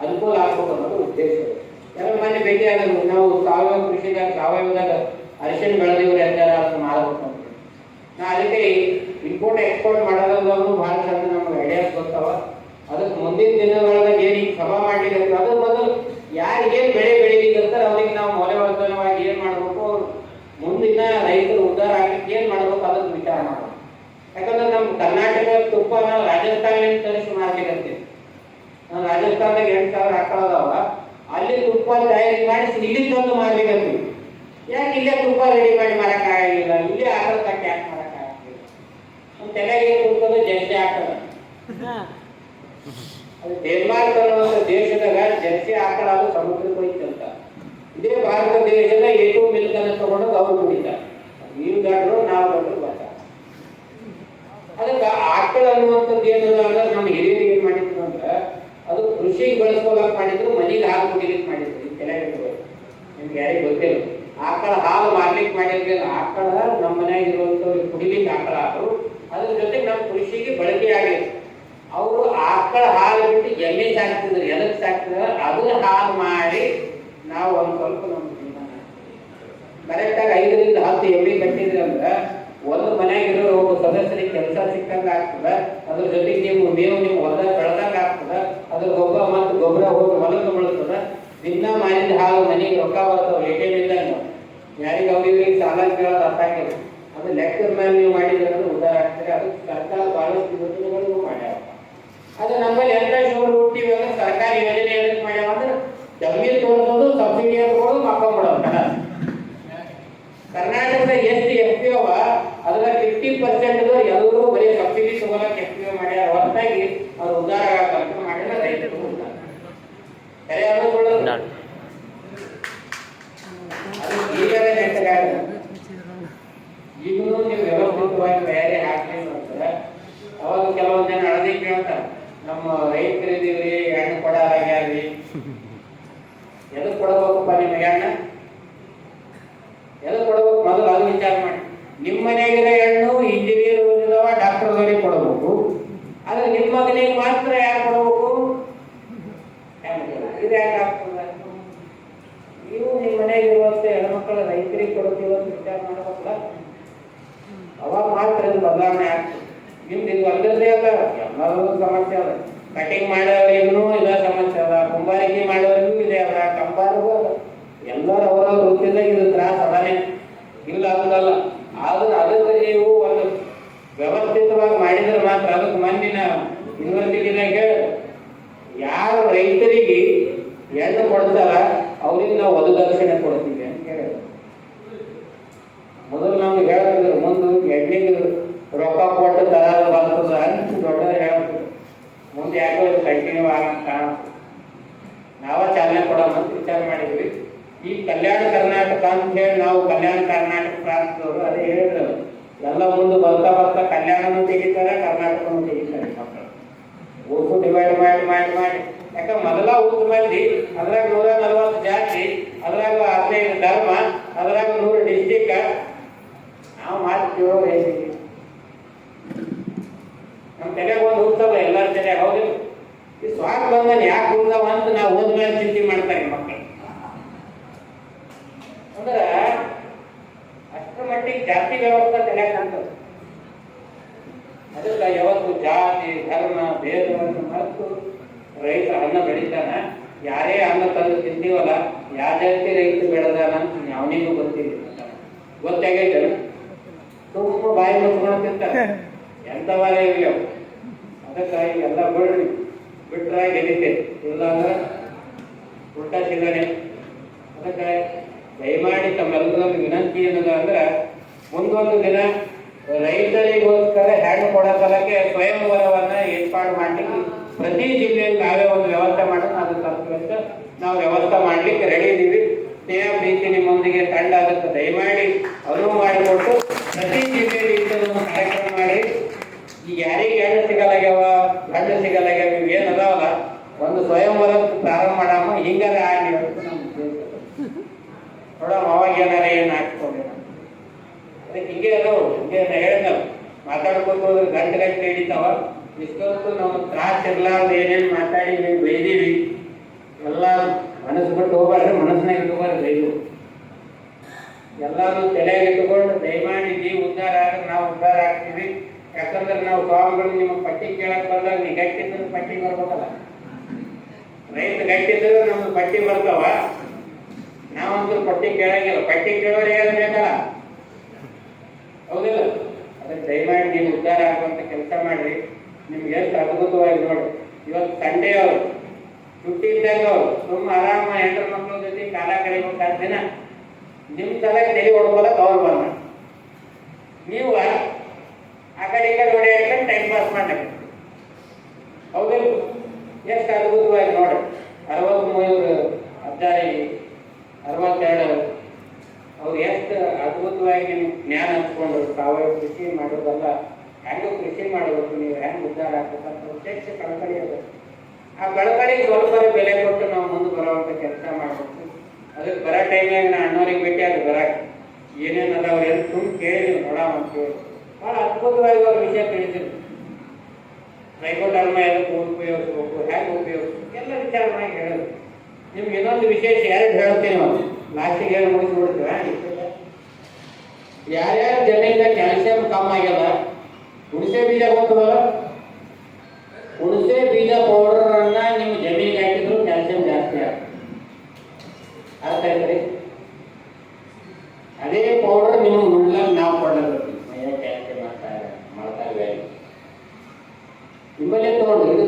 ಅನುಕೂಲ ಆಗ್ಬೇಕು ಅನ್ನೋದು ಉದ್ದೇಶ ಕೆಲವು ಮಂದಿ ಭೇಟಿ ಆದ್ರು ನಾವು ಸಾವಯವ ಕೃಷಿದಾಗ ಸಾವಯವದಾಗ ಅರಿಶಿಣ ಬೆಳೆದಿವ್ರಿ ಅಂತಾರ ಅದನ್ನ ಮಾಡ್ಬೇಕು ಅಂತ ಇಂಪೋರ್ಟ್ ಎಕ್ಸ್ಪೋರ್ಟ್ ಮಾಡೋದ್ರಲ್ಲೂ ಭಾಳ ಚಂದ ನಮ್ಗೆ ಐಡಿಯಾಸ್ ಬರ್ತಾವ. ಅದಕ್ಕೆ ಮುಂದಿನ ದಿನಗಳಾಗ ಏನು ಈಗ ಸಭಾ ಮಾಡ್ಲಿಕ್ಕೆ ಅದ್ರ ಮೊದಲು ಯಾರು ಏನು ಬೆಳೆ ಬೆಳಿಲಿಕ್ಕಂತಾರೆ ಅವ್ರಿಗೆ ನಾವು ಮೌಲ್ಯವರ್ಧನವಾಗಿ ಏನು ಮಾಡಬೇಕು? ಮುಂದಿನ ರೈತರು ಉದ್ಧಾರ ಆಗ್ಲಿಕ್ಕೆ ಏನು ಮಾಡ್ಬೇಕು? ಅದಕ್ಕೆ ವಿಚಾರ ಮಾಡಬೇಕು. ಯಾಕಂದ್ರೆ ನಮ್ಮ ಕರ್ನಾಟಕ ತುಪ್ಪ ನಾವು ರಾಜಸ್ಥಾನದಿಂದ ತರಿಸಿ ಮಾರ್ಲಿಕ್ಕೆ ನಾವು ರಾಜಸ್ಥಾನದಾಗ ಎಂಟು ಸಾವಿರ ಹಾಕೋದವ ಅಲ್ಲಿ ತುಪ್ಪ ತಯಾರಿ ಮಾಡಿಸಿ ಇಲ್ಲಿ ತಂದು ಮಾರ್ಬೇಕಂತೀವಿ ಯಾಕೆ ಇಲ್ಲೇ ತುಪ್ಪ ರೆಡಿ ಮಾಡಿ ಮಾರಕ್ಕಾಗಿಲ್ಲ ಇಲ್ಲೇ ಆಕಳ ಕಟ್ಟಿ ಯಾಕೆ ನಮ್ಮ ಏನು ತುಪ್ಪದ ಜರ್ಸಿ ಹಾಕದ ಅದು ಡೆನ್ಮಾರ್ಕ್ ಅನ್ನುವಂಥ ದೇಶದಾಗ ಜರ್ಸಿ ಆಕಳ ಅದು ಸಮುದ್ರಕ್ಕೆ ಹೋಯ್ತಂತ ಇದೇ ಭಾರತ ದೇಶದ ಏಟು ಮಿಲ್ಕ್ ಅನ್ನು ತಗೊಂಡು ಅವ್ರು ಕುಡಿತಾರೆ. ನೀವು ಬರ್ತಾರೆ ಅದಕ್ಕೆ ಆಕಳ ಅನ್ನುವಂಥದ್ದು ಏನದ ಅಂದ್ರೆ ನಮ್ಮ ಹಿರಿಯರು ಏನು ಮಾಡಿದ್ರು ಅಂದ್ರೆ ಅದು ಕೃಷಿಗೆ ಬಳಸ್ಕೊಳಕ್ ಮಾಡಿದ್ರು ಮನೆಗೆ ಹಾಲು ಕುಡಿಲಿಕ್ಕೆ ಮಾಡಿದ್ರು. ತಲೆಗೆ ಇಟ್ಕೊಳ್ಳಿ. ನಿಮ್ಗೆ ಯಾರಿಗೆ ಗೊತ್ತಿಲ್ಲ. ಆಕಳ ಹಾಲು ಮಾರ್ಲಿಕ್ಕೆ ಮಾಡಿರ್ಲಿಲ್ಲ. ಆಕಳ ನಮ್ಮ ಮನ್ಯಾಗ ಇರುವಂಥವ್ರಿಗೆ ಕುಡಿಲಿಕ್ಕೆ ಆಕಳ ಆದ್ರು ಅದ್ರ ಜೊತೆಗೆ ನಮ್ಮ ಕೃಷಿಗೆ ಬಳಕೆ ಆಗಿತ್ತು ಅವರು ಆಕಳ ಹಾಲು ಬಿಟ್ಟು ಎಮ್ಮೆ ಸಾಕ್ತಿದ್ರು ಎದಕ್ಕೆ ಸಾಕ್ತಿದ್ರು, ಅದು ಹಾಲು ಮಾಡಿ ನಾವು ಒಂದು ಸ್ವಲ್ಪ ನಮ್ಮ ಜೀವನ ಕರೆಕ್ಟಾಗಿ ಐದರಿಂದ ಹತ್ತು ಎಮ್ಮೆ ಕಟ್ಟಿದ್ರಿ ಅಂದ್ರೆ ಒಂದು ಮನೆಯಾಗಿರೋ ಒಬ್ಬ ಸದಸ್ಯರಿಗೆ ಕೆಲಸ ಸಿಕ್ಕಂಗ ಆಗ್ತದ, ಅದ್ರ ಜೊತೆಗೆ ನೀವು ಮೇವು ನಿಮ್ಮ ಹೊಲ ಬೆಳೆದಂಗ ಆಗ್ತದ, ಅದ್ರ ಗೊಬ್ಬರ ಮತ್ತು ಗೊಬ್ಬರ ಹೋಗಿ ಹೊಲಕ್ಕೆ ಬಳಸ್ತದ ದಿನ ಮಾಡಿದ ಹಾಲು ಮನೆಗೆ ರೊಕ್ಕ ಬರ್ತಾವ ಎಟಿಎಂ ಇಲ್ಲ ಯಾರಿಗೆ ಅವ್ರಿಗೆ ಸಾಲ ಕೇಳೋದು ಅರ್ಥ ಆಗಿಲ್ಲ. ಅದು ಲೆಕ್ಕದ ಮೇಲೆ ನೀವು ಮಾಡಿದ್ರೆ ಉದ್ದಾರ ಆಗ್ತದೆ ಅದು ಸರ್ಕಾರ ಬಹಳಷ್ಟು ಯೋಜನೆಗಳು ಮಾಡ್ಯಾವ. ಅದು ನಮ್ಮಲ್ಲಿ ಎಂತ ಶೋರ್ ಹುಟ್ಟಿವಿ ಅಂದ್ರೆ ಸರ್ಕಾರಿ ಯೋಜನೆ ಏನಕ್ಕೆ ಮಾಡ್ಯಾವ ಅಂದ್ರೆ ಜಮೀನು ತೋರಿಸೋದು ಸಬ್ಸಿಡಿ ತಗೊಳ್ಳೋದು ಮಕ್ಕೊಂಡ್ಬಿಡೋದು ಕರ್ನಾಟಕದ ಎಷ್ಟು ಎಫ್ ಪಿ ಅವ ಅದರ ಫಿಫ್ಟಿ ಪರ್ಸೆಂಟ್ ವ್ಯವಸ್ಥಿತವಾಗಿ ಮಾಡಿದ್ರೆ ಮಾತ್ರ ಅದಕ್ಕೆ ಮಂದಿನ ಯೂನಿವರ್ಸಿಟಿನಾಗ ಯಾರು ರೈತರಿಗೆ ಎಣ್ಣೆ ಕೊಡ್ತಾರ, ಅವ್ರಿಗೆ ನಾವು ಒದಗಕ್ಷಣೆ ಕೊಡ್ತೀವಿ ಅಂತ ಹೇಳಿದ್ರು. ಮೊದಲು ನಮ್ಗೆ ಹೇಳ್ತಿದ್ರು, ಮುಂದೆ ಎಣ್ಣೆಗೆ ರೊಕ್ಕ ಕೊಟ್ಟು ತರ ಬರ್ತದ ಅಂತ ದೊಡ್ಡ ಹೇಳ್ತಿದ್ರು. ಮುಂದೆ ಯಾಕೋ ಕಂಟಿನ್ಯೂ ಆಗಂತ ನಾವ ಚಾಲನೆ ಕೊಡೋಣ ಅಂತ ವಿಚಾರ ಮಾಡಿದ್ವಿ. ಈ ಕಲ್ಯಾಣ ಕರ್ನಾಟಕ ಅಂತ ಹೇಳಿ ನಾವು ಕಲ್ಯಾಣ ಕರ್ನಾಟಕ ಪ್ರಾಂತದವರು ಅದೇ ಹೇಳಿದ್ರು ಎಲ್ಲ ಮುಂದೆ ಬರ್ತಾ ಬರ್ತಾ ಕಲ್ಯಾಣನೂ ತೆಗಿತಾರೆ, ಕರ್ನಾಟಕನೂ ತೆಗಿತಾರೆ ಮಕ್ಕಳು. ಊರು ಡಿವೈಡ್ ಮಾಡಿ ಮಾಡಿ ಮಾಡಿ. ಯಾಕಂದ್ರೆ ಮೊದಲ ಊರು ಮಂದಿ ಅದ್ರಾಗ ನೂರ ನಲವತ್ತು ಜಾತಿ, ಅದ್ರಾಗ ಹದಿನೈದು ಧರ್ಮ, ಅದ್ರಾಗ ನೂರು ಡಿಸ್ಟಿಕ್ ನಾವು ಮಾಡ್ತೀವಿ ನಮ್ಮ ತಲೆಗೆ ಒಂದು ಹೋಗ್ತಲ್ಲ ಎಲ್ಲರ ತಲೆ ಹೌದಿಲ್ಲ ಈ ಸ್ವಾರ್ಥ ಬಂದನ್ ಯಾಕೆ ಉಳ್ದವ ಅಂತ ನಾವು ಹೋದ್ಮೇಲೆ ಚಿಂತೆ ಮಾಡ್ತಾರೆ ಮಕ್ಕಳು. ಅಂದ್ರೆ ಮಟ್ಟಿಗೆ ಜಾತಿ ವ್ಯವಸ್ಥೆ ತಲೆ ಕಾಣ್ತದೆ ಅದಕ್ಕೆ ಯಾವತ್ತು ಜಾತಿ, ಧರ್ಮ, ಭೇದವನ್ನು ಮರೆತು ರೈತ ಅನ್ನ ಬೆಳಿತಾನ? ಯಾರೇ ಅನ್ನ ತಂದು ತಿಂತೀವಲ್ಲ ಯಾವ ಜಾತಿ ರೈತ ಬೆಳೆದಾನ ಅವನಿಗೂ ಗೊತ್ತಿಲ್ಲ. ಗೊತ್ತಾಗೈತೆ ತುಂಬ ಬಾಯಿ ಮುಚ್ಕೊಂಡು ತಿಂತಾರೆ. ಎಂಥವರೇ ಇರಲಿ ಅವು ಅದಕ್ಕಾಗಿ ಎಲ್ಲ ಬಿಡ್ರಿ ಬಿಟ್ರೆ ಗೆಲ್ಲಿತೆ ಇಲ್ಲ ಅಂದ್ರೆ ಉಲ್ಟಾ ಸಿಗನೆ ಅದಕ್ಕೆ ದಯಮಾಡಿ ತಮ್ಮೆಲ್ಲರಲ್ಲಿ ವಿನಂತಿ ಏನದ ಅಂದ್ರೆ ಮುಂದೊಂದು ದಿನ ರೈತರಿಗೋಸ್ಕರ ಹೆಣ್ಣು ಕೊಡೋ ಸಲಕ್ಕೆ ಸ್ವಯಂವರವನ್ನ ಏರ್ಪಾಡು ಮಾಡಿ ಪ್ರತಿ ಜಿಲ್ಲೆಯಲ್ಲಿ ನಾವೇ ಒಂದು ವ್ಯವಸ್ಥೆ ಮಾಡೋಣ ಅದಕ್ಕೆ ತಲುಪುವಂತ ನಾವು ವ್ಯವಸ್ಥೆ ಮಾಡ್ಲಿಕ್ಕೆ ರೆಡಿ ಇದೀವಿ. ಸ್ನೇಹ ಪ್ರೀತಿ ನಿಮ್ಮೊಂದಿಗೆ ತಂಡ ಆಗುತ್ತೆ. ದಯಮಾಡಿ ಅನುವು ಮಾಡಿಕೊಟ್ಟು ಪ್ರತಿ ಜಿಲ್ಲೆಯಲ್ಲಿ ಕಾರ್ಯಕ್ರಮ ಮಾಡಿ. ಈಗ ಯಾರಿಗೆ ಹೆಣ್ಣು ಸಿಗಲಾಗ್ಯಾವ ಗಂಡು ಸಿಗಲಾಗ್ಯಾವ ಇವು ಏನು ಅದಾವಲ್ಲ ಒಂದು ಸ್ವಯಂವರ ಪ್ರಾರಂಭ ಮಾಡಾಮ ಹಿಂಗಾರ ಆಗಲಿ ಅಂತ ನಮ್ಮ ಉದ್ದೇಶ. ನೋಡಮ್ಮ ಅವಾಗ ಏನಾರ ಏನು ಹಾಕ್ಕೊಂಡೆ ಅದಕ್ಕೆ ಹಿಂಗೆ ಅದಾವ ಹಿಂಗೆ ಹೇಳಿದ್ನಲ್ಲ ಹೋದ್ರೆ ಗಂಟೆ ಗಂಟೆ ಹಿಡಿತಾವ. ಇಷ್ಟೊತ್ತು ನಾವು ತ್ರಾಸ ಇರ್ಲಾರ್ದು ಏನೇನು ಮಾತಾಡಿ ನೀವು ಬೈದೀವಿ. ಎಲ್ಲ ಮನಸ್ಸು ಬಿಟ್ಟು ಹೋಗ್ಬಾರ್ದು, ಮನಸ್ಸಿನಾಗ ಇಟ್ಕೋಬಾರ್ದು ದೈವ ಎಲ್ಲರೂ ತಲೆಯಾಗ ಇಟ್ಟುಕೊಂಡು ದಯಮಾಡಿ ನೀವು ಉದ್ಧಾರ ಆದ್ರೆ ನಾವು ಉದ್ಧಾರ ಆಗ್ತೀವಿ. ಯಾಕಂದ್ರೆ ನಾವು ಸ್ವಾಮಿಗಳು ನಿಮ್ಮ ಪಟ್ಟಿ ಕೇಳಕ್ ಬಂದಾಗ ನೀ ಗಟ್ಟಿದ್ರೆ ಪಟ್ಟಿ ಬರ್ಬೇಕಲ್ಲ. ರೈತ ಗಟ್ಟಿದ್ರೆ ನಮ್ಗೆ ಪಟ್ಟಿ ಬರ್ತಾವ. ನಾವಂತೂ ಪಟ್ಟಿ ಕೇಳಂಗಿಲ್ಲ. ಪಟ್ಟಿ ಕೇಳೋರು ಯಾರು ಬೇಕಲ್ಲ? ಹೌದಿಲ್ಲ? ದಯಮಾಡಿ ನೀವು ಉದ್ಧಾರ ಆಗುವಂಥ ಕೆಲಸ ಮಾಡಿರಿ. ನಿಮ್ಗೆ ಎಷ್ಟು ಅದ್ಭುತವಾಗಿ ನೋಡಿ. ಇವತ್ತು ಸಂಡೇ ಅವರು. ಚುಟ್ಟಿ ಇದ್ದಾಗ ಅವರು. ಸುಮ್ಮ ಆರಾಮ ಹೆಂಡ್ರ ಮಕ್ಕಳ ಜೊತೆ ಕಾಲ ಕಳಿಬೇಕಾದ ದಿನ. ನಿಮ್ಮ ತಲೆ ತಲೆ ಹೊಡ್ಕೊಳಕ್ ಅವ್ರು ಬಂದ ನೀವು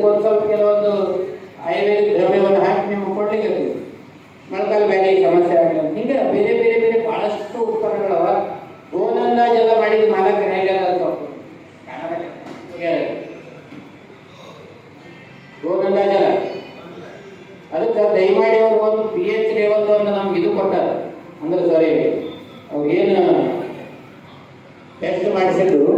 ಇದಕ್ಕೊಂದು ಸ್ವಲ್ಪ ಕೆಲವೊಂದು ಆಯುರ್ವೇದಿಕ್ ದ್ರವ್ಯವನ್ನು ಹಾಕಿ ನಿಮ್ಗೆ ಕೊಡ್ಲಿಕ್ಕೆ ಇರ್ತೀವಿ ಮೊಳಕಾಲು ಬೇರೆ ಸಮಸ್ಯೆ ಆಗಲ್ಲ ಹಿಂಗೆ ಬೇರೆ ಬೇರೆ ಬೇರೆ ಬಹಳಷ್ಟು ಉತ್ಪನ್ನಗಳವ ಗೋನಂದಾಜೆಲ್ಲ ಮಾಡಿದ ಮಾಲಕ ಹೇಗೆ ಸ್ವಲ್ಪ ಗೋನಂದಾಜಲ ಅದಕ್ಕೆ ದಯಮಾಡಿ ಅವರು ಒಂದು ಪಿ ಎಚ್ ಲೆವೆಲ್ ಒಂದು ನಮ್ಗೆ ಇದು ಕೊಟ್ಟಾರ ಅಂದ್ರೆ ಸಾರಿ ಅವ್ರು ಏನು ಟೆಸ್ಟ್ ಮಾಡಿಸಿದ್ರು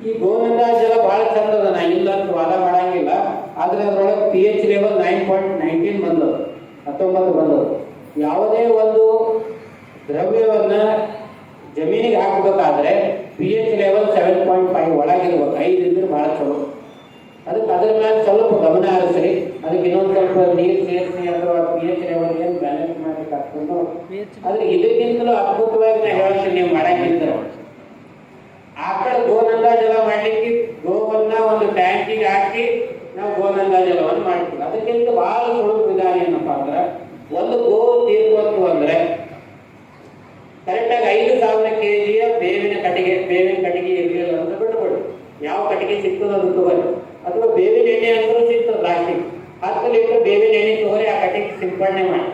ಈ ಗೋನಂದಾಜಲ ಬಹಳ ಚಂದ ಅದ ನಾ ಇಲ್ಲ ಅಂತ ವಾದ ಮಾಡಂಗಿಲ್ಲ ಆದ್ರೆ ಅದ್ರೊಳಗೆ P H level nine point nineteen ಬಂದವು ಹತ್ತೊಂಬತ್ತು ಬಂದವು ಯಾವುದೇ ಒಂದು ದ್ರವ್ಯವನ್ನ ಜಮೀನಿಗೆ ಹಾಕಬೇಕಾದ್ರೆ P H level seven point five ಒಳಗಿರ್ಬೇಕು ಐದು ಇದ್ರೆ ಬಹಳ ಚಲೋ ಅದಕ್ಕೆ ಅದ್ರ ಮೇಲೆ ಸ್ವಲ್ಪ ಗಮನ ಹರಿಸ್ರಿ ಅದಕ್ಕೆ ಇನ್ನೊಂದು ಸ್ವಲ್ಪ ನೀರು ಸೇರಿಸಿ, ಅಥವಾ ಪಿ ಎಚ್ ಲೆವೆಲ್ ಏನು ಬ್ಯಾಲೆನ್ಸ್ ಮಾಡಿ ಕಟ್ಕೊಂಡು, ಆದ್ರೆ ಇದಕ್ಕಿಂತಲೂ ಅದ್ಭುತವಾಗಿ ನಾ ಹೇಳ್ತೀನಿ ನೀವು ಮಾಡಕ್ಕಿಂತ ಆಕಳ ಗೋನಂದಾಜಲ ಮಾಡ್ಲಿಕ್ಕೆ ಗೋವನ್ನ ಒಂದು ಟ್ಯಾಂಕಿಗೆ ಹಾಕಿ, ನಾವು ಗೋನಂದಾಜಲವನ್ನು ಮಾಡ್ತೀವಿ. ಅದಕ್ಕಿಂತ ಬಹಳ ಸುಲಭ ವಿಧಾನ ಏನಪ್ಪ ಅಂದ್ರೆ, ಒಂದು ಗೋ ತೀರ್ವತ್ತು ಅಂದ್ರೆ, ಕರೆಕ್ಟಾಗಿ ಐದು ಸಾವಿರ ಕೆಜಿಯ ಬೇವಿನ ಕಟ್ಟಿಗೆ ಬೇವಿನ ಕಟ್ಟಿಗೆ ಇರಲಿಲ್ಲ ಅಂತ ಬಿಟ್ಬಿಡಿ ಯಾವ ಕಟ್ಟಿಗೆ ಸಿಗ್ತದೋ ಅದು ತಗೋರಿ ಅಥವಾ ಬೇವಿನ ಎಣ್ಣೆ ಅಂದ್ರೂ ಸಿಗ್ತದೆ ದ್ರಾಕ್ಷಿ ಹತ್ತು ಲೀಟರ್ ಬೇವಿನ ಎಣ್ಣೆ ತೋರಿ ಆ ಕಟ್ಟಿಗೆ ಸಿಂಪಡಣೆ ಮಾಡಿ.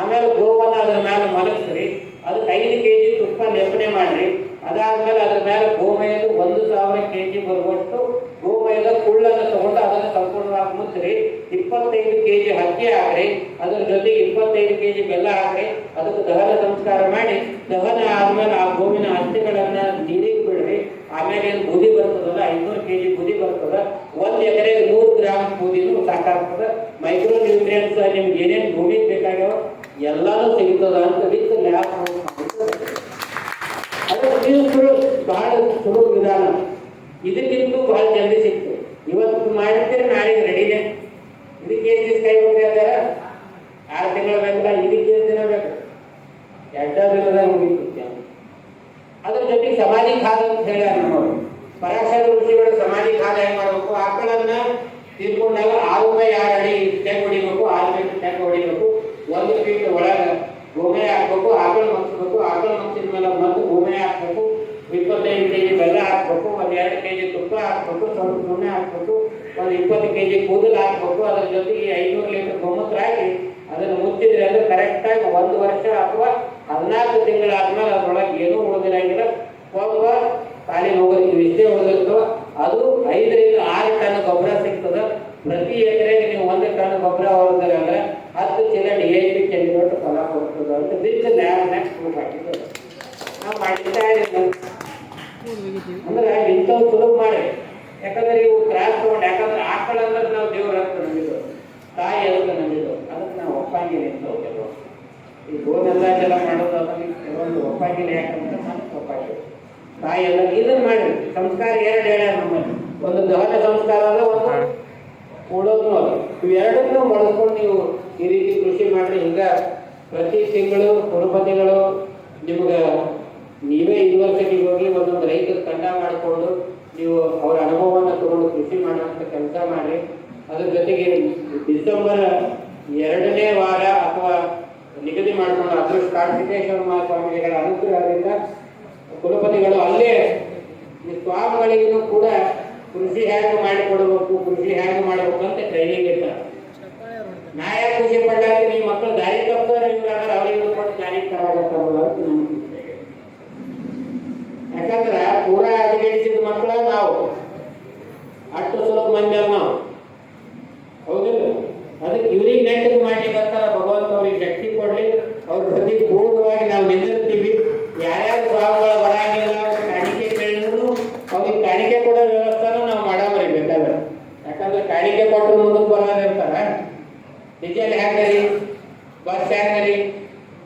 ಆಮೇಲೆ ಗೋವನ್ನ ಅದ್ರ ಮೇಲೆ ಮಲಗಿಸ್ರಿ. ಅದಕ್ಕೆ ಐದು ಕೆ ಜಿ ತುಪ್ಪ ಲೇಪನೆ ಮಾಡಿರಿ. ಅದಾದ್ಮೇಲೆ ಅದ್ರ ಮೇಲೆ ಗೋಮಯದ ಒಂದು ಸಾವಿರ ಕೆ ಜಿ ಬರುವಷ್ಟು ಗೋಮಯದ ಕುಳ್ಳನ್ನು ತಗೊಂಡು ಅದನ್ನು ಸಂಪೂರ್ಣವಾಗಿ ಮುಚ್ಚಿರಿ. ಇಪ್ಪತ್ತೈದು ಕೆ ಜಿ ಹಕ್ಕಿ ಹಾಕ್ರಿ. ಅದ್ರ ಜೊತೆಗೆ ಇಪ್ಪತ್ತೈದು ಕೆ ಜಿ ಬೆಲ್ಲ ಹಾಕ್ರಿ. ಅದಕ್ಕೆ ದಹನ ಸಂಸ್ಕಾರ ಮಾಡಿ. ದಹನ ಆದ್ಮೇಲೆ ಆ ಗೋವಿನ ಅಸ್ಥಿಗಳನ್ನ ನೀರಿಗೆ ಬಿಡ್ರಿ. ಆಮೇಲೆ ಏನು ಬುದಿ ಬರ್ತದಲ್ಲ ಐನೂರು ಕೆ ಜಿ ಬುದಿ ಬರ್ತದ ಒಂದ್ ಎಕರೆಗೆ ನೂರು ಗ್ರಾಮ್ ಬೂದಿನೂ ಸಾಕಾಗ್ತದ ಮೈಕ್ರೋ ನ್ಯೂಟ್ರಿಯನ್ಸ್ ನಿಮ್ಗೆ ಏನೇನು ಭೂಮಿಗೆ ಬೇಕಾಗ್ಯಾವ ಎಲ್ಲಾನು ಸಿಗ್ತದ ಅಂತ ವಿತ್ ಲ್ಯಾಬ್ ಅದು ಇದು ಸುಲಭ ಬಹಳ ಸುಲಭ ವಿಧಾನ ಇದಕ್ಕಿಂತಲೂ ಬಹಳ ಜಲ್ದಿ ಸಿಕ್ತು ಇವತ್ತು ಮಾಡಿದ್ರೆ ನಾಳೆಗೆ ರೆಡಿನೇ ಇದಕ್ಕೆ ಎಷ್ಟು ದಿವಸ ಕೈ ಹೋಗ್ತಾ ಆರು ತಿಂಗಳು ಬೇಕಲ್ಲ ಇದಕ್ಕೆ ಎಷ್ಟು ದಿನ ಬೇಕು ಎರಡ ದಿನದಾಗ ಮುಗಿತು ಅದ್ರ ಜೊತೆಗೆ ಸಮಾಧಿ ಖಾದ ಅಂತ ಹೇಳ್ಯಾರ ನಮ್ಮವರು ಪರಾಶರ ಋಷಿಗಳು ಸಮಾಧಿ ಖಾದ ಹೆಂಗ್ ಮಾಡ್ಬೇಕು ಆಕಳನ್ನ ತೀರ್ಕೊಂಡಾಗ ಆರು ಬೈ ಆರು ಅಡಿ ತೆಗ್ ಹೊಡಿಬೇಕು ಆರು ಬೈ ತೆಗ್ ಹೊಡಿಬೇಕು ಒಂದು ಫೀಟ್ ಒಳಗ ಗೋಮಯ ಹಾಕ್ಬೇಕು ಆಕಳ ಮಗ್ಸ್ಬೇಕು ಆಕಳ ಮಗ್ಸಿದ ಮೇಲೆ ಮತ್ತೆ ಗೋಮಯ ಹಾಕ್ಬೇಕು ಇಪ್ಪತ್ತೈದು ಕೆ ಜಿ ಬೆಲ್ಲ ಹಾಕ್ಬೇಕು ಒಂದ್ ಎರಡು ಕೆ ಜಿ ತುಪ್ಪ ಹಾಕ್ಬೇಕು ಸ್ವಲ್ಪ ನೂನೆ ಹಾಕ್ಬೇಕು ಒಂದು ಇಪ್ಪತ್ತು ಕೆ ಜಿ ಕೂದಲು ಹಾಕ್ಬೇಕು ಅದ್ರ ಜೊತೆಗೆ ಐನೂರು ಲೀಟರ್ ಗೋಮೂತ್ರ ಹಾಕಿ ಅದನ್ನು ಮುಚ್ಚಿದ್ರೆ ಅದು ಕರೆಕ್ಟಾಗಿ ಒಂದು ವರ್ಷ ಅಥವಾ ಹದಿನಾಲ್ಕು ತಿಂಗಳಾದ್ಮೇಲೆ ಅದ್ರೊಳಗೆ ಏನೂ ಉಳಿದಿರಂಗಿಲ್ಲ ಒಬ್ಬ ಖಾಲಿ ಹೋಗೋದಕ್ಕೆ ಇಷ್ಟೇ ಉಳಿದಿರ್ತವ ಅದು ಐದರಿಂದ ಆರು ಟನ್ ಗೊಬ್ಬರ ಸಿಗ್ತದ. ಪ್ರತಿ ಎಕರೆಗೆ ನೀವು ಒಂದು ಟನ್ ಗೊಬ್ಬರ ಹೊರದ್ರೆ ಅಂದ್ರೆ ಹತ್ತು ಚೀಲ ಡಿ ಐ ಪಿ ದೊಡ್ಡ ಫಲ ಕೊಡ್ತದೆ ಅಂತ ಬಿಚ್ಚ ನಾವು ಅಂದ್ರೆ ಇಂಥವು ಸುಲಭ ಮಾಡಿ. ಯಾಕಂದ್ರೆ ಇವು ಕ್ರಾಸ್ ತಗೊಂಡು, ಯಾಕಂದ್ರೆ ಆಕಳ ಅಂದ್ರೆ ನಾವು ದೇವ್ರ ನಂಬಿದ್ದು, ತಾಯಿ ಅಂತ ನಂಬಿದ್ದು. ಅದಕ್ಕೆ ನಾವು ಒಪ್ಪಾಗಿ ನಿಂತು ಕೆಲವು ಈ ಲೋನ್ ಎಲ್ಲ ಮಾಡೋದು ಅದರಲ್ಲಿ ಕೆಲವೊಂದು ಒಪ್ಪಾಗಿಲ್ಲ ಯಾಕಂದ್ರೆ ಮನಸ್ಸು ಒಪ್ಪಾಗಿ ತಾಯಿ ಎಲ್ಲ ಇದನ್ನ ಮಾಡಿ ಸಂಸ್ಕಾರ ಎರಡು ಹೇಳ್ಯಾರ ನಮ್ಮಲ್ಲಿ. ಒಂದು ದಹನ ಸಂಸ್ಕಾರ ಅದ ಒಂದು ಉಳೋದ್ನು ಅದ. ಇವೆರಡನ್ನೂ ಬಳಸ್ಕೊಂಡು ನೀವು ಈ ರೀತಿ ಕೃಷಿ ಮಾಡಿ ಹಿಂಗ ಪ್ರತಿ ತಿಂಗಳು ಕುರುಪತಿಗಳು ನಿಮ್ಗೆ ನೀವೇ ಯೂನಿವರ್ಸಿಟಿಗೆ ಹೋಗಿ ಒಂದೊಂದು ರೈತರ ತಂಡ ಮಾಡಿಕೊಂಡು ನೀವು ಅವರ ಅನುಭವವನ್ನು ತಗೊಂಡು ಕೃಷಿ ಮಾಡುವಂಥ ಕೆಲಸ ಮಾಡಿ ಅದ್ರ ಜೊತೆಗೆ ಡಿಸೆಂಬರ್ ಎರಡನೇ ವಾರ ಅಥವಾ ನಿಗದಿ ಮಾಡಿಕೊಂಡು ಅದೃಷ್ಟ ಕಾರ್ತಿಕೇಶ್ವರ ಮಹಾಸ್ವಾಮಿಗಳ ಅನುಗ್ರಹದಿಂದ ಕುಲಪತಿಗಳು ಅಲ್ಲೇ ಸ್ವಾಮಿಗಳಿಗೂ ಕೂಡ ಕೃಷಿ ಹೇಗೆ ಮಾಡಿಕೊಡಬೇಕು, ಕೃಷಿ ಹೇಗೆ ಮಾಡಬೇಕು ಅಂತ ಟ್ರೈನಿಂಗ್ ಇರ್ತಾರೆ. ನಾ ಯಾಕೆ ಖುಷಿ ನೀವು ನಿಮ್ಮ ಮಕ್ಕಳು ದಾರಿ ತಪ್ಪಾರ ಇವ್ರಾದ್ರೆ ಅವ್ರಿಗೆ ಕೊಟ್ಟು ದಾರಿ ತರಾಗತ್ತಾರಲ್ಲ ಯಾಕಂದ್ರೆ ಪೂರಾ ಅಧಿಗಡಿಸಿದ ಮಕ್ಕಳ ನಾವು. ಅಷ್ಟು ಸುಲಭ ಮಂದಿ ನಾವು. ಹೌದಿಲ್ಲ ಅದಕ್ಕೆ ಇವ್ರಿಗೆ ನೆಟ್ಟಿಗೆ ಮಾಡ್ಲಿಕ್ಕೆ ಬರ್ತಾರ ಭಗವಂತ ಅವ್ರಿಗೆ ಶಕ್ತಿ ಕೊಡ್ಲಿ. ಅವ್ರ ಪ್ರತಿ ಪೂರ್ಣವಾಗಿ ನಾವು ನಿಂದಿರ್ತೀವಿ. ಯಾರ್ಯಾರು ಭಾವಗಳು ಬರಂಗಿಲ್ಲ ಕಾಣಿಕೆ ಕೇಳಿದ್ರು, ಅವ್ರಿಗೆ ಕಾಣಿಕೆ ಕೊಡೋ ವ್ಯವಸ್ಥೆನೂ ನಾವು ಮಾಡಾವ್ರಿ ಬೇಕಾದ್ರೆ. ಯಾಕಂದ್ರೆ ಕಾಣಿಕೆ ಕೊಟ್ಟರು ಮುಂದಕ್ಕೆ ಬರೋರು ಇರ್ತಾರ ಡೀಸೆಲ್ ಹ್ಯಾಂಗರಿ ಬಸ್ ಹ್ಯಾಂಗರಿ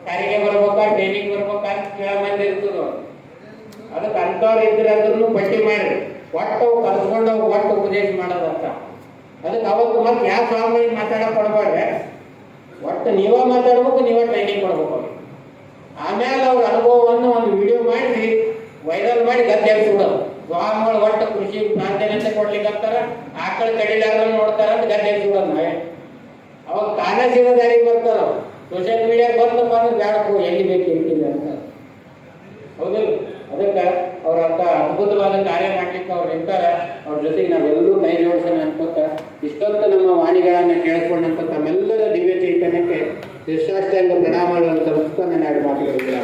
ಕಾರಿಗೆ ಬರ್ಬೇಕಾ ಟ್ರೈನಿಂಗ್ ಬರ್ಬೇಕಾ ಕೇಳೋ ಮಂದಿ ಇರ್ತದ? ಅದಕ್ಕೆ ಅಂಥವ್ರು ಇದ್ರಂದ್ರೂ ಪಟ್ಟಿ ಮಾಡ್ರಿ. ಒಟ್ಟು ಕಲ್ಸ್ಕೊಂಡು ಒಟ್ಟು ಉಪದೇಶ ಮಾಡೋದಂತ. ಅದಕ್ಕೆ ಅವತ್ತು ಮತ್ತೆ ಯಾವ ಸ್ವಾಮಿಗಳಿಗೆ ಮಾತಾಡಕ್ಕೆ ಕೊಡ್ಬೇಡ್ರಿ ಒಟ್ಟು ನೀವೇ ಮಾತಾಡ್ಬೇಕು, ನೀವೇ ಟ್ರೈನಿಂಗ್ ಕೊಡ್ಬೇಕು ಆಮೇಲೆ ಅವ್ರ ಅನುಭವವನ್ನು ಒಂದು ವಿಡಿಯೋ ಮಾಡಿ ವೈರಲ್ ಮಾಡಿ ಗದ್ದೆ ಎಬ್ಸ್ಬಿಡೋದು ಸ್ವಾಮಿಗಳು ಒಟ್ಟು ಕೃಷಿ ಪ್ರಾಧಾನ್ಯತೆ ಕೊಡ್ಲಿಕ್ಕೆ ಅಂತಾರ ಆಕಳ ಕಡಿಲಾರ್ದ ನೋಡ್ತಾರ ಅಂತ ಗದ್ದೆ ಎಬ್ಸ್ಬಿಡೋದು ನಾವೇ. ಅವಾಗ ತಾನೇ ಸೀದಾ ದಾರಿಗೆ ಬರ್ತಾರ ಸೋಷಿಯಲ್ ಮೀಡಿಯಾಗೆ ಬಂದು ಅಂದ್ರೆ ಬೇಡಪ್ಪು, ಎಲ್ಲಿ ಬೇಕು ಎಲ್ಲಿ ಅಂತ. ಹೌದಿಲ್ಲ ಅದಕ್ಕೆ ಅವ್ರ ಅಂತ ಅದ್ಭುತವಾದ ಕಾರ್ಯ ಮಾಡ್ಲಿಕ್ಕೆ ಅವ್ರು ಇರ್ತಾರೆ. ಅವ್ರ ಜೊತೆಗೆ ನಾವೆಲ್ಲರೂ ಕೈ ಜೋಡಿಸೋಣ ಅನ್ಕೋತ ಇಷ್ಟೊತ್ತು ನಮ್ಮ ವಾಣಿಗಳನ್ನ ಕೇಳಿಕೊಂಡಂತ ತಮ್ಮೆಲ್ಲರ ದಿವ್ಯ ಚೈತನ್ಯಕ್ಕೆ ಶಿಷ್ಟಾಷ್ಟಾಂಗ ಮಾಡುವಂತ ನನ್ನ ಎರಡು ಮಾತುಗಳಿಲ್ಲ